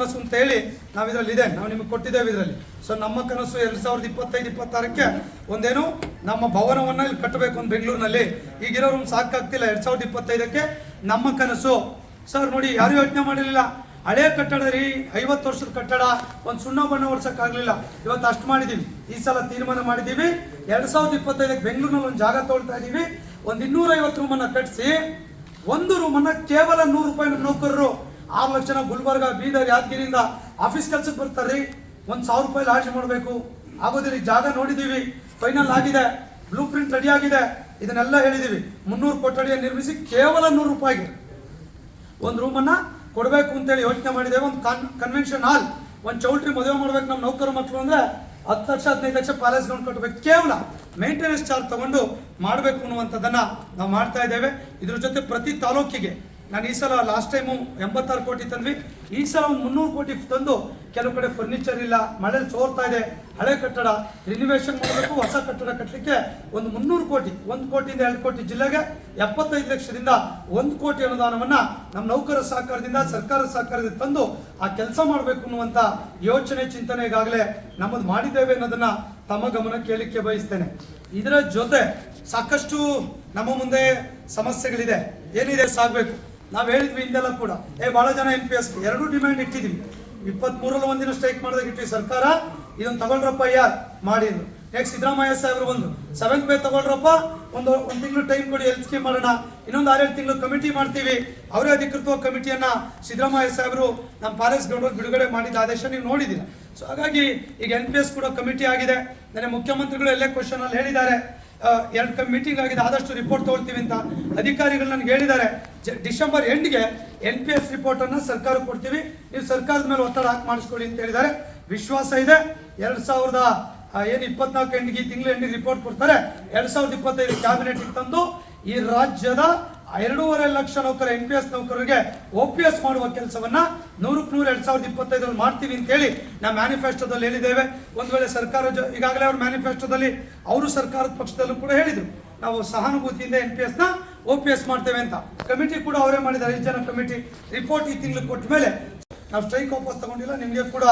ಕನಸು ಅಂತ ಹೇಳಿ ನಾವು ಇದರಲ್ಲಿ ಇದೆ ನಾವು ನಿಮಗೆ ಕೊಟ್ಟಿದ್ದೇವೆ ಇದರಲ್ಲಿ. ಸೊ ನಮ್ಮ ಕನಸು ಎರಡ್ ಸಾವಿರದ ಇಪ್ಪತ್ತೈದು, ಇಪ್ಪತ್ತಾರಕ್ಕೆ ಒಂದೇನು? ನಮ್ಮ ಭವನವನ್ನ ಇಲ್ಲಿ ಕಟ್ಟಬೇಕು ಒಂದು ಬೆಂಗಳೂರಿನಲ್ಲಿ. ಈಗಿರೋ ರೂಮ್ ಸಾಕಾಗ್ತಿಲ್ಲ. ಎರಡ್ ಸಾವಿರದ ಇಪ್ಪತ್ತೈದಕ್ಕೆ ನಮ್ಮ ಕನಸು. ಸರ್ ನೋಡಿ, ಯಾರು ಯೋಚನೆ ಮಾಡಿರಲಿಲ್ಲ? ಹಳೆ ಕಟ್ಟಡ ರೀ, ಐವತ್ತು ವರ್ಷದ ಕಟ್ಟಡ. ಒಂದು ಸುಣ್ಣ ಬಣ್ಣ ಹೊಡ್ಸಕ್ಕಾಗ್ಲಿಲ್ಲ ಇವತ್ತು ಅಷ್ಟು ಮಾಡಿದೀವಿ. ಈ ಸಲ ತೀರ್ಮಾನ ಮಾಡಿದೀವಿ. ಎರಡ್ ಸಾವಿರದ ಇಪ್ಪತ್ತೈದಕ್ಕೆ ಬೆಂಗಳೂರಿನಲ್ಲಿ ಒಂದು ಜಾಗ ತೊಗೊಳ್ತಾ ಇದೀವಿ. ಒಂದು ಇನ್ನೂರ ಐವತ್ತು ರೂಮನ್ನ ಕಟ್ಟಿಸಿ ಒಂದು ರೂಮನ್ನು ಕೇವಲ ನೂರು ರೂಪಾಯಿ ನೌಕರರು. ಆರು ಲಕ್ಷ ಜನ ಗುಲ್ಬರ್ಗ, ಬೀದರ್, ಯಾದಗಿರಿಯಿಂದ ಆಫೀಸ್ ಕೆಲ್ಸಕ್ಕೆ ಬರ್ತಾರ್ರಿ ಒಂದು ಸಾವಿರ ರೂಪಾಯಿ ಲಾಡ್ಜ್ ಮಾಡಬೇಕು. ಆಗೋದಿಲ್ಲ ಜಾಗ ನೋಡಿದೀವಿ. ಫೈನಲ್ ಆಗಿದೆ. ಬ್ಲೂ ಪ್ರಿಂಟ್ ರೆಡಿ ಆಗಿದೆ. ಇದನ್ನೆಲ್ಲ ಹೇಳಿದೀವಿ. ಮುನ್ನೂರು ಕೊಠಡಿಯನ್ನು ನಿರ್ಮಿಸಿ ಕೇವಲ ನೂರು ರೂಪಾಯಿಗೆ. ಒಂದು ರೂಮನ್ನು ಕೊಡಬೇಕು ಅಂತೇಳಿ ಯೋಚನೆ ಮಾಡಿದ್ದೇವೆ. ಒಂದು ಕನ್ ಕನ್ವೆನ್ಷನ್ ಹಾಲ್ ಒಂದು ಚೌಲ್ಟ್ರಿ ಮದುವೆ ಮಾಡ್ಬೇಕು ನಮ್ಮ ನೌಕರ ಮಕ್ಕಳು ಅಂದ್ರೆ ಹತ್ತು ಲಕ್ಷ, ಹದಿನೈದು ಲಕ್ಷ ಪ್ಯಾಲೇಸ್ ಗ್ರೌಂಡ್ ಕಟ್ಟಬೇಕು ಕೇವಲ ಮೇಂಟೆನೆನ್ಸ್ ಚಾರ್ಜ್ ತಗೊಂಡು ಮಾಡಬೇಕು ಅನ್ನುವಂಥದ್ದನ್ನು ನಾವು ಮಾಡ್ತಾ ಇದ್ದೇವೆ. ಇದ್ರ ಜೊತೆ ಪ್ರತಿ ತಾಲೂಕಿಗೆ ನಾನು ಈ ಸಲ ಲಾಸ್ಟ್ ಟೈಮು ಎಂಬತ್ತಾರು ಕೋಟಿ ತಂದ್ವಿ. ಈ ಸಲ ಒಂದು ಮುನ್ನೂರು ಕೋಟಿ ತಂದು ಕೆಲವು ಕಡೆ ಫರ್ನಿಚರ್ ಇಲ್ಲ ಮಳೆಯಲ್ಲಿ ಸೋರ್ತಾ ಇದೆ, ಹಳೆ ಕಟ್ಟಡ ರಿನಿವೇಶನ್ ಮಾಡಬೇಕು, ಹೊಸ ಕಟ್ಟಡ ಕಟ್ಟಲಿಕ್ಕೆ ಒಂದು ಮುನ್ನೂರು ಕೋಟಿ, ಒಂದು ಕೋಟಿಯಿಂದ ಎರಡು ಕೋಟಿ ಜಿಲ್ಲೆಗೆ ಎಪ್ಪತ್ತೈದು ಲಕ್ಷದಿಂದ ಒಂದು ಕೋಟಿ ಅನುದಾನವನ್ನು ನಮ್ಮ ನೌಕರ ಸಹಕಾರದಿಂದ, ಸರ್ಕಾರ ಸಹಕಾರದಿಂದ ತಂದು ಆ ಕೆಲಸ ಮಾಡಬೇಕು ಅನ್ನುವಂಥ ಯೋಚನೆ, ಚಿಂತನೆ ಈಗಾಗಲೇ ನಮ್ಮದು ಮಾಡಿದ್ದೇವೆ ಅನ್ನೋದನ್ನು ತಮ್ಮ ಗಮನ ಕೇಳಲಿಕ್ಕೆ ಬಯಸ್ತೇನೆ. ಇದರ ಜೊತೆ ಸಾಕಷ್ಟು ನಮ್ಮ ಮುಂದೆ ಸಮಸ್ಯೆಗಳಿದೆ. ಏನಿದೆ ಸಾಗಬೇಕು ನಾವು ಹೇಳಿದ್ವಿ ಹಿಂದೆಲ್ಲ ಕೂಡ. ಏ, ಬಹಳ ಜನ ಎನ್ ಪಿ ಎಸ್ ಎರಡೂ ಡಿಮ್ಯಾಂಡ್ ಇಟ್ಟಿದ್ವಿ. ಇಪ್ಪತ್ತ್ ಮೂರಲ್ಲಿ ಒಂದಿನ ಸ್ಟ್ರೈಕ್ ಮಾಡಿದಾಗ ಇಟ್ವಿ ಸರ್ಕಾರ. ಇದನ್ನ ತಗೊಳ್ರಪ್ಪ ಯಾರು? ಮಾಡಿದ್ರು ನೆಕ್ಸ್ಟ್ ಸಿದ್ದರಾಮಯ್ಯ ಸಾಹೇಬ್ರು ಬಂದು ಸೆವೆಂತ್ ಪೇ ತಗೊಳ್ರಪ್ಪ. ಒಂದು ಒಂದು ತಿಂಗಳು ಟೈಮ್ ಕೊಡಿ ಹೆಲ್ತ್ ಸ್ಕೀಮ್ ಮಾಡೋಣ. ಇನ್ನೊಂದು ಆರೇಳು ತಿಂಗಳು ಕಮಿಟಿ ಮಾಡ್ತೀವಿ. ಅವರೇ ಅಧಿಕೃತವಾಗಿ ಕಮಿಟಿಯನ್ನು ಸಿದ್ದರಾಮಯ್ಯ ಸಾಹೇಬರು ನಮ್ಮ ಪ್ಯಾಲೇಸ್ ಗ್ರೌಂಡ್ ಬಿಡುಗಡೆ ಮಾಡಿದ ಆದೇಶ ನೀವು ನೋಡಿದ್ದೀರಾ? ಸೊ ಹಾಗಾಗಿ ಈಗ ಎನ್ ಪಿ ಎಸ್ ಕೂಡ ಕಮಿಟಿ ಆಗಿದೆ. ನನಗೆ ಮುಖ್ಯಮಂತ್ರಿಗಳು ಎಲ್ಲೇ ಕ್ವಶನ್ ಅಲ್ಲಿ ಹೇಳಿದ್ದಾರೆ. ಎರಡು ಮೀಟಿಂಗ್ ಆಗಿದೆ, ಆದಷ್ಟು ರಿಪೋರ್ಟ್ ತಗೊಳ್ತೀವಿ ಅಂತ ಅಧಿಕಾರಿಗಳು ನನಗೆ ಹೇಳಿದ್ದಾರೆ. ಡಿಸೆಂಬರ್ ಎಂಡ್ಗೆ ಎನ್ ಪಿ ಎಸ್ ರಿಪೋರ್ಟ್ ಅನ್ನ ಸರ್ಕಾರ ಕೊಡ್ತೀವಿ. ನೀವು ಸರ್ಕಾರದ ಮೇಲೆ ಒತ್ತಡ ಹಾಕಿ ಮಾಡಿಸ್ಕೊಳ್ಳಿ ಅಂತ ಹೇಳಿದ್ದಾರೆ. ವಿಶ್ವಾಸ ಇದೆ. ಎರಡು ಸಾವಿರದ ಏನು ಇಪ್ಪತ್ನಾಲ್ಕು ಎಂಡಿಗೆ ತಿಂಗಳ ಎಂಡ್ಗೆ ರಿಪೋರ್ಟ್ ಕೊಡ್ತಾರೆ. ಎರಡು ಸಾವಿರದ ಇಪ್ಪತ್ತೈದು ಕ್ಯಾಬಿನೆಟ್ ತಂದು ಈ ರಾಜ್ಯದ ಎರಡೂವರೆ ಲಕ್ಷ ನೌಕರ ಎನ್ ಪಿ ಎಸ್ ನೌಕರರಿಗೆ ಒ ಪಿ ಎಸ್ ಮಾಡುವ ಕೆಲಸವನ್ನ ನೂರಕ್ಕೆ ನೂರು ಎರಡ್ ಸಾವಿರದ ಇಪ್ಪತ್ತೈದರಲ್ಲಿ ಮಾಡ್ತೀವಿ ಅಂತ ಹೇಳಿ ನಾವು ಮ್ಯಾನಿಫೆಸ್ಟೋದಲ್ಲಿ ಹೇಳಿದ್ದೇವೆ. ಒಂದು ವೇಳೆ ಸರ್ಕಾರ ಈಗಾಗಲೇ ಅವ್ರ ಮ್ಯಾನಿಫೆಸ್ಟೋದಲ್ಲಿ ಅವರು ಸರ್ಕಾರದ ಪಕ್ಷದಲ್ಲೂ ಕೂಡ ಹೇಳಿದ್ರು. ನಾವು ಸಹಾನುಭೂತಿಯಿಂದ ಎನ್ ಪಿ ಎಸ್ನ ಒ ಪಿ ಎಸ್ ಮಾಡ್ತೇವೆ ಅಂತ. ಕಮಿಟಿ ಕೂಡ ಅವರೇ ಮಾಡಿದ್ದಾರೆ. ಐದು ಜನ ಕಮಿಟಿ ರಿಪೋರ್ಟ್ ಈ ತಿಂಗಳು ಕೊಟ್ಟ ಮೇಲೆ ನಾವು ಸ್ಟ್ರೈಕ್ ವಾಪಸ್ ತಗೊಂಡಿಲ್ಲ. ನಿಮಗೆ ಕೂಡ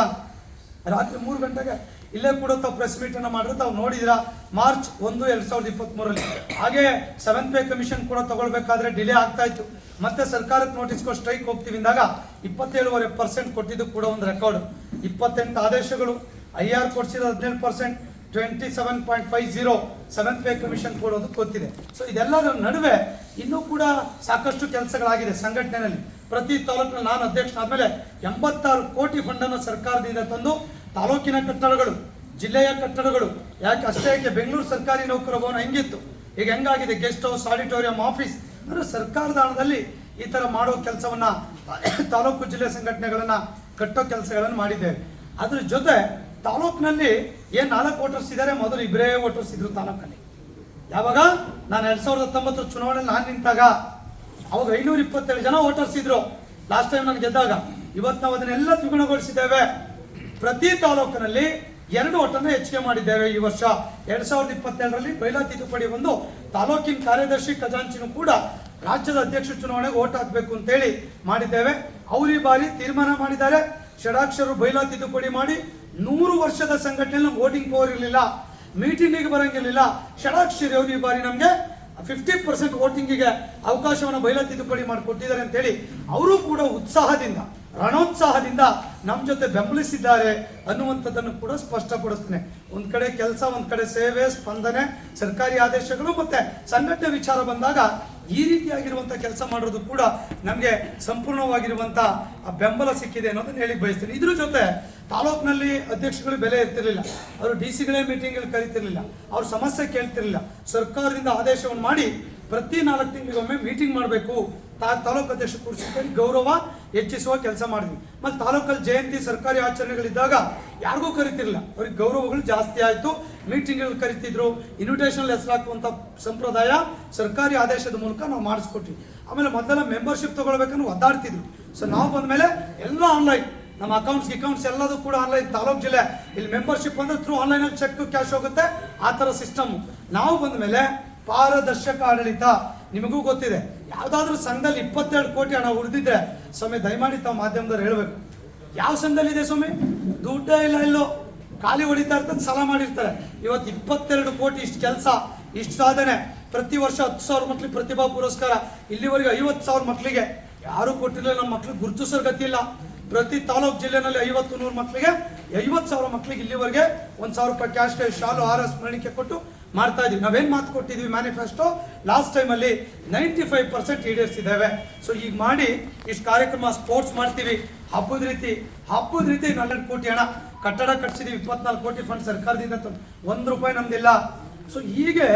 ರಾತ್ರಿ ಮೂರು ಗಂಟೆಗೆ ಇಲ್ಲೇ ಕೂಡ ತಾವು ಪ್ರೆಸ್ ಮೀಟ್ ಅನ್ನ ಮಾಡಿದ್ರೆ ತಾವು ನೋಡಿದ್ರ ಮಾರ್ಚ್ ಒಂದು ಎರಡ್ ಸಾವಿರದ ಇಪ್ಪತ್ತ್ ಮೂರಲ್ಲಿ ಹಾಗೆ ಸೆವೆಂತ್ ಪೇ ಕಮಿಷನ್ ಕೂಡ ತಗೊಳ್ಬೇಕಾದ್ರೆ ಡಿಲೇ ಆಗ್ತಾ ಇತ್ತು. ಮತ್ತೆ ಸರ್ಕಾರಕ್ಕೆ ನೋಟಿಸ್ ಕೊಟ್ಟು ಸ್ಟ್ರೈಕ್ ಹೋಗ್ತೀವಿ ಅಂದಾಗ ಇಪ್ಪತ್ತೇಳುವರೆ ಪರ್ಸೆಂಟ್ ಕೊಟ್ಟಿದ್ದು ಕೂಡ ಒಂದು ರೆಕಾರ್ಡ್ ಇಪ್ಪತ್ತೆಂಟು ಆದೇಶಗಳು, ಐ ಆರ್ ಕೊಡ್ಸಿದ ಹದಿನೇಳು percent twenty seven point five zero seventh pay commission ಕೊಡೋದು ಗೊತ್ತಿದೆ ಸೊ ಇದೆಲ್ಲದರ ನಡುವೆ ಇನ್ನೂ ಕೂಡ ಸಾಕಷ್ಟು ಕೆಲಸಗಳಾಗಿದೆ ಸಂಘಟನೆಯಲ್ಲಿ. ಪ್ರತಿ ತಾಲೂಕಿನ ನಾನು ಅಧ್ಯಕ್ಷನಾದ್ಮೇಲೆ ಎಂಬತ್ತಾರು ಕೋಟಿ ಫಂಡನ್ನು ಸರ್ಕಾರದಿಂದ ತಂದು ತಾಲೂಕಿನ ಕಟ್ಟಡಗಳು, ಜಿಲ್ಲೆಯ ಕಟ್ಟಡಗಳು, ಯಾಕೆ ಅಷ್ಟೇ ಯಾಕೆ ಬೆಂಗಳೂರು ಸರ್ಕಾರಿ ನೌಕರ ಭವನ ಹೆಂಗಿತ್ತು? ಈಗ ಹೆಂಗಾಗಿದೆ? ಗೆಸ್ಟ್ ಹೌಸ್ ಆಡಿಟೋರಿಯಂ ಆಫೀಸ್ ಅಂದ್ರೆ ಸರ್ಕಾರದ ಹಣದಲ್ಲಿ ಈ ಥರ ಮಾಡೋ ಕೆಲಸವನ್ನ ತಾಲೂಕು ಜಿಲ್ಲೆ ಸಂಘಟನೆಗಳನ್ನ ಕಟ್ಟೋ ಕೆಲಸಗಳನ್ನು ಮಾಡಿದ್ದೇವೆ. ಅದ್ರ ಜೊತೆ ತಾಲೂಕಿನಲ್ಲಿ ಏನು ನಾಲ್ಕು ವೋಟರ್ಸ್ ಇದ್ದಾರೆ ಮೊದಲು ಇಬ್ಬರೇ ವೋಟರ್ಸ್ ಇದ್ರು ತಾಲೂಕಲ್ಲಿ. ಯಾವಾಗ? ನಾನು ಎರಡು ಸಾವಿರದ ಹತ್ತೊಂಬತ್ತರ ಚುನಾವಣೆಯಲ್ಲಿ ನಾನು ನಿಂತಾಗ ಅವಾಗ ಐನೂರ ಇಪ್ಪತ್ತೇಳು ಜನ ವೋಟರ್ಸ್ ಇದ್ರು. ಲಾಸ್ಟ್ ಟೈಮ್ ನಾನು ಗೆದ್ದಾಗ ಇವತ್ತು ನಾವು ಅದನ್ನೆಲ್ಲ ದ್ವಿಗುಣಗೊಳಿಸಿದ್ದೇವೆ. ಪ್ರತಿ ತಾಲೂಕಿನಲ್ಲಿ ಎರಡು ಒಟ್ಟನ್ನು ಹೆಚ್ಚಿಗೆ ಮಾಡಿದ್ದೇವೆ ಈ ವರ್ಷ. ಎರಡ್ ಸಾವಿರದ ಇಪ್ಪತ್ತೆರಡರಲ್ಲಿ ಬೈಲಾ ತಿದ್ದುಪಡಿ ಬಂದು ತಾಲೂಕಿನ ಕಾರ್ಯದರ್ಶಿ ಖಜಾಂಚಿನೂ ಕೂಡ ರಾಜ್ಯದ ಅಧ್ಯಕ್ಷ ಚುನಾವಣೆಗೆ ಓಟ್ ಹಾಕಬೇಕು ಅಂತೇಳಿ ಮಾಡಿದ್ದೇವೆ. ಅವರು ಈ ಬಾರಿ ತೀರ್ಮಾನ ಮಾಡಿದ್ದಾರೆ. ಷಡಾಕ್ಷರು ಬೈಲಾ ತಿದ್ದುಪಡಿ ಮಾಡಿ ನೂರು ವರ್ಷದ ಸಂಘಟನೆಯಲ್ಲಿ ವೋಟಿಂಗ್ ಪವರ್ ಇರಲಿಲ್ಲ, ಮೀಟಿಂಗಿಗೆ ಬರಂಗಿರ್ಲಿಲ್ಲ. ಷಡಾಕ್ಷರಿ ಅವರು ಈ ಬಾರಿ ನಮಗೆ ಫಿಫ್ಟಿ ಪರ್ಸೆಂಟ್ ವೋಟಿಂಗಿಗೆ ಅವಕಾಶವನ್ನು ಬೈಲಾ ತಿದ್ದುಪಡಿ ಮಾಡಿಕೊಟ್ಟಿದ್ದಾರೆ ಅಂತೇಳಿ. ಅವರು ಕೂಡ ಉತ್ಸಾಹದಿಂದ ರಣೋತ್ಸಾಹದಿಂದ ನಮ್ಮ ಜೊತೆ ಬೆಂಬಲಿಸಿದ್ದಾರೆ ಅನ್ನುವಂಥದ್ದನ್ನು ಕೂಡ ಸ್ಪಷ್ಟಪಡಿಸ್ತೇನೆ. ಒಂದ್ ಕಡೆ ಕೆಲಸ, ಒಂದ್ ಕಡೆ ಸೇವೆ, ಸ್ಪಂದನೆ, ಸರ್ಕಾರಿ ಆದೇಶಗಳು ಮತ್ತೆ ಸಂಘಟನೆ ವಿಚಾರ ಬಂದಾಗ ಈ ರೀತಿಯಾಗಿರುವಂಥ ಕೆಲಸ ಮಾಡೋದು ಕೂಡ ನಮಗೆ ಸಂಪೂರ್ಣವಾಗಿರುವಂಥ ಬೆಂಬಲ ಸಿಕ್ಕಿದೆ ಅನ್ನೋದನ್ನ ಹೇಳಿ ಬಯಸ್ತೀನಿ. ಇದ್ರ ಜೊತೆ ತಾಲೂಕಿನಲ್ಲಿ ಅಧ್ಯಕ್ಷಗಳು ಬೆಲೆ ಇರ್ತಿರಲಿಲ್ಲ ಅವರು ಡಿ ಸಿಗಳೇ ಮೀಟಿಂಗ್ ಕರಿತಿರ್ಲಿಲ್ಲ. ಅವ್ರ ಸಮಸ್ಯೆ ಕೇಳ್ತಿರಲಿಲ್ಲ. ಸರ್ಕಾರದಿಂದ ಆದೇಶವನ್ನು ಮಾಡಿ ಪ್ರತಿ ನಾಲ್ಕು ತಿಂಗಳಿಗೊಮ್ಮೆ ಮೀಟಿಂಗ್ ಮಾಡಬೇಕು. ತಾ, ತಾಲೂಕು ಅಧ್ಯಕ್ಷ ಕೂರಿಸಿಕೊಂಡು ಗೌರವ ಹೆಚ್ಚಿಸುವ ಕೆಲಸ ಮಾಡಿದ್ವಿ. ಮತ್ತು ತಾಲೂಕಲ್ಲಿ ಜಯಂತಿ, ಸರ್ಕಾರಿ ಆಚರಣೆಗಳಿದ್ದಾಗ ಯಾರಿಗೂ ಕರಿತಿರಲಿಲ್ಲ. ಅವ್ರಿಗೆ ಗೌರವಗಳು ಜಾಸ್ತಿ ಆಯಿತು. ಮೀಟಿಂಗ್ಗಳು ಕರಿತಿದ್ರು. ಇನ್ವಿಟೇಷನ್ ಹೆಸರು ಹಾಕುವಂಥ ಸಂಪ್ರದಾಯ ಸರ್ಕಾರಿ ಆದೇಶದ ಮೂಲಕ ನಾವು ಮಾಡಿಸ್ಕೊಟ್ವಿ. ಆಮೇಲೆ ಮೊದಲೆಲ್ಲ ಮೆಂಬರ್ಶಿಪ್ ತೊಗೊಳ್ಬೇಕನ್ನು ಒದ್ದಾಡ್ತಿದ್ರು. ಸೊ ನಾವು ಬಂದಮೇಲೆ ಎಲ್ಲ ಆನ್ಲೈನ್ ನಮ್ಮ ಅಕೌಂಟ್ಸ್ ಅಕೌಂಟ್ಸ್ ಎಲ್ಲದೂ ಕೂಡ ಆನ್ಲೈನ್ ತಾಲೂಕು ಜಿಲ್ಲೆ. ಇಲ್ಲಿ ಮೆಂಬರ್ಶಿಪ್ ಅಂದರೆ ಥ್ರೂ ಆನ್ಲೈನಲ್ಲಿ ಚೆಕ್ ಕ್ಯಾಶ್ ಹೋಗುತ್ತೆ. ಆ ಥರ ಸಿಸ್ಟಮ್ ನಾವು ಬಂದ ಮೇಲೆ ಪಾರದರ್ಶಕ ಆಡಳಿತ ನಿಮಗೂ ಗೊತ್ತಿದೆ. ಯಾವುದಾದ್ರೂ ಸಂಘದಲ್ಲಿ ಇಪ್ಪತ್ತೆರಡು ಕೋಟಿ ಹಣ ಉಳಿದಿದ್ರೆ ಸ್ವಾಮಿ, ದಯಮಾಡಿ ತಾವು ಮಾಧ್ಯಮದವ್ರು ಹೇಳಬೇಕು. ಯಾವ ಸಂಘದಲ್ಲಿದೆ ಸ್ವಾಮಿ? ದುಡ್ಡ ಇಲ್ಲ ಇಲ್ಲೋ ಖಾಲಿ ಹೊಡಿತಾ ಇರ್ತದೆ ಸಾಲ ಮಾಡಿರ್ತಾರೆ. ಇವತ್ತು ಇಪ್ಪತ್ತೆರಡು ಕೋಟಿ ಇಷ್ಟು ಕೆಲಸ, ಇಷ್ಟು ಸಾಧನೆ. ಪ್ರತಿ ವರ್ಷ ಹತ್ತು ಸಾವಿರ ಮಕ್ಳಿಗೆ ಪ್ರತಿಭಾ ಪುರಸ್ಕಾರ. ಇಲ್ಲಿವರೆಗೆ ಐವತ್ತು ಸಾವಿರ ಮಕ್ಕಳಿಗೆ ಯಾರು ಕೊಟ್ಟಿರಲಿಲ್ಲ, ನಮ್ಮ ಮಕ್ಳಿಗೆ ಗುರುತಿಸೋ ಗತಿ ಇಲ್ಲ. ಪ್ರತಿ ತಾಲೂಕು ಜಿಲ್ಲೆನಲ್ಲಿ ಐವತ್ತು ನೂರು ಮಕ್ಕಳಿಗೆ ಐವತ್ತು ಸಾವಿರ ಮಕ್ಕಳಿಗೆ ಇಲ್ಲಿವರೆಗೆ ಒಂದು ಸಾವಿರ ರೂಪಾಯಿ ಕ್ಯಾಶ್ ಶಾಲು ಆರ್ ಸ್ಮರಣಿಕೆ ಕೊಟ್ಟು ಮಾಡ್ತಾ ಇದೀವಿ ನಾವೇನು ಮಾತು ಕೊಟ್ಟಿದ್ವಿ ಮ್ಯಾನಿಫೆಸ್ಟೋ ಲಾಸ್ಟ್ ಟೈಮಲ್ಲಿ ನೈಂಟಿ ಫೈವ್ ಪರ್ಸೆಂಟ್ ಈಡೇರಿಸಿದ್ದೇವೆ ಸೊ ಈಗ ಮಾಡಿ ಇಷ್ಟು ಕಾರ್ಯಕ್ರಮ ಸ್ಪೋರ್ಟ್ಸ್ ಮಾಡ್ತೀವಿ. ಹಬ್ಬದ ರೀತಿ ಹಬ್ಬದ ರೀತಿ ಹನ್ನೆರಡು ಕೋಟಿ ಹಣ. ಕಟ್ಟಡ ಕಟ್ಸಿದೀವಿ, ಇಪ್ಪತ್ನಾಲ್ಕು ಕೋಟಿ ಫಂಡ್ ಸರ್ಕಾರದಿಂದ ಒಂದು ರೂಪಾಯಿ ನಮ್ದಿಲ್ಲ. ಸೊ ಹೀಗೆ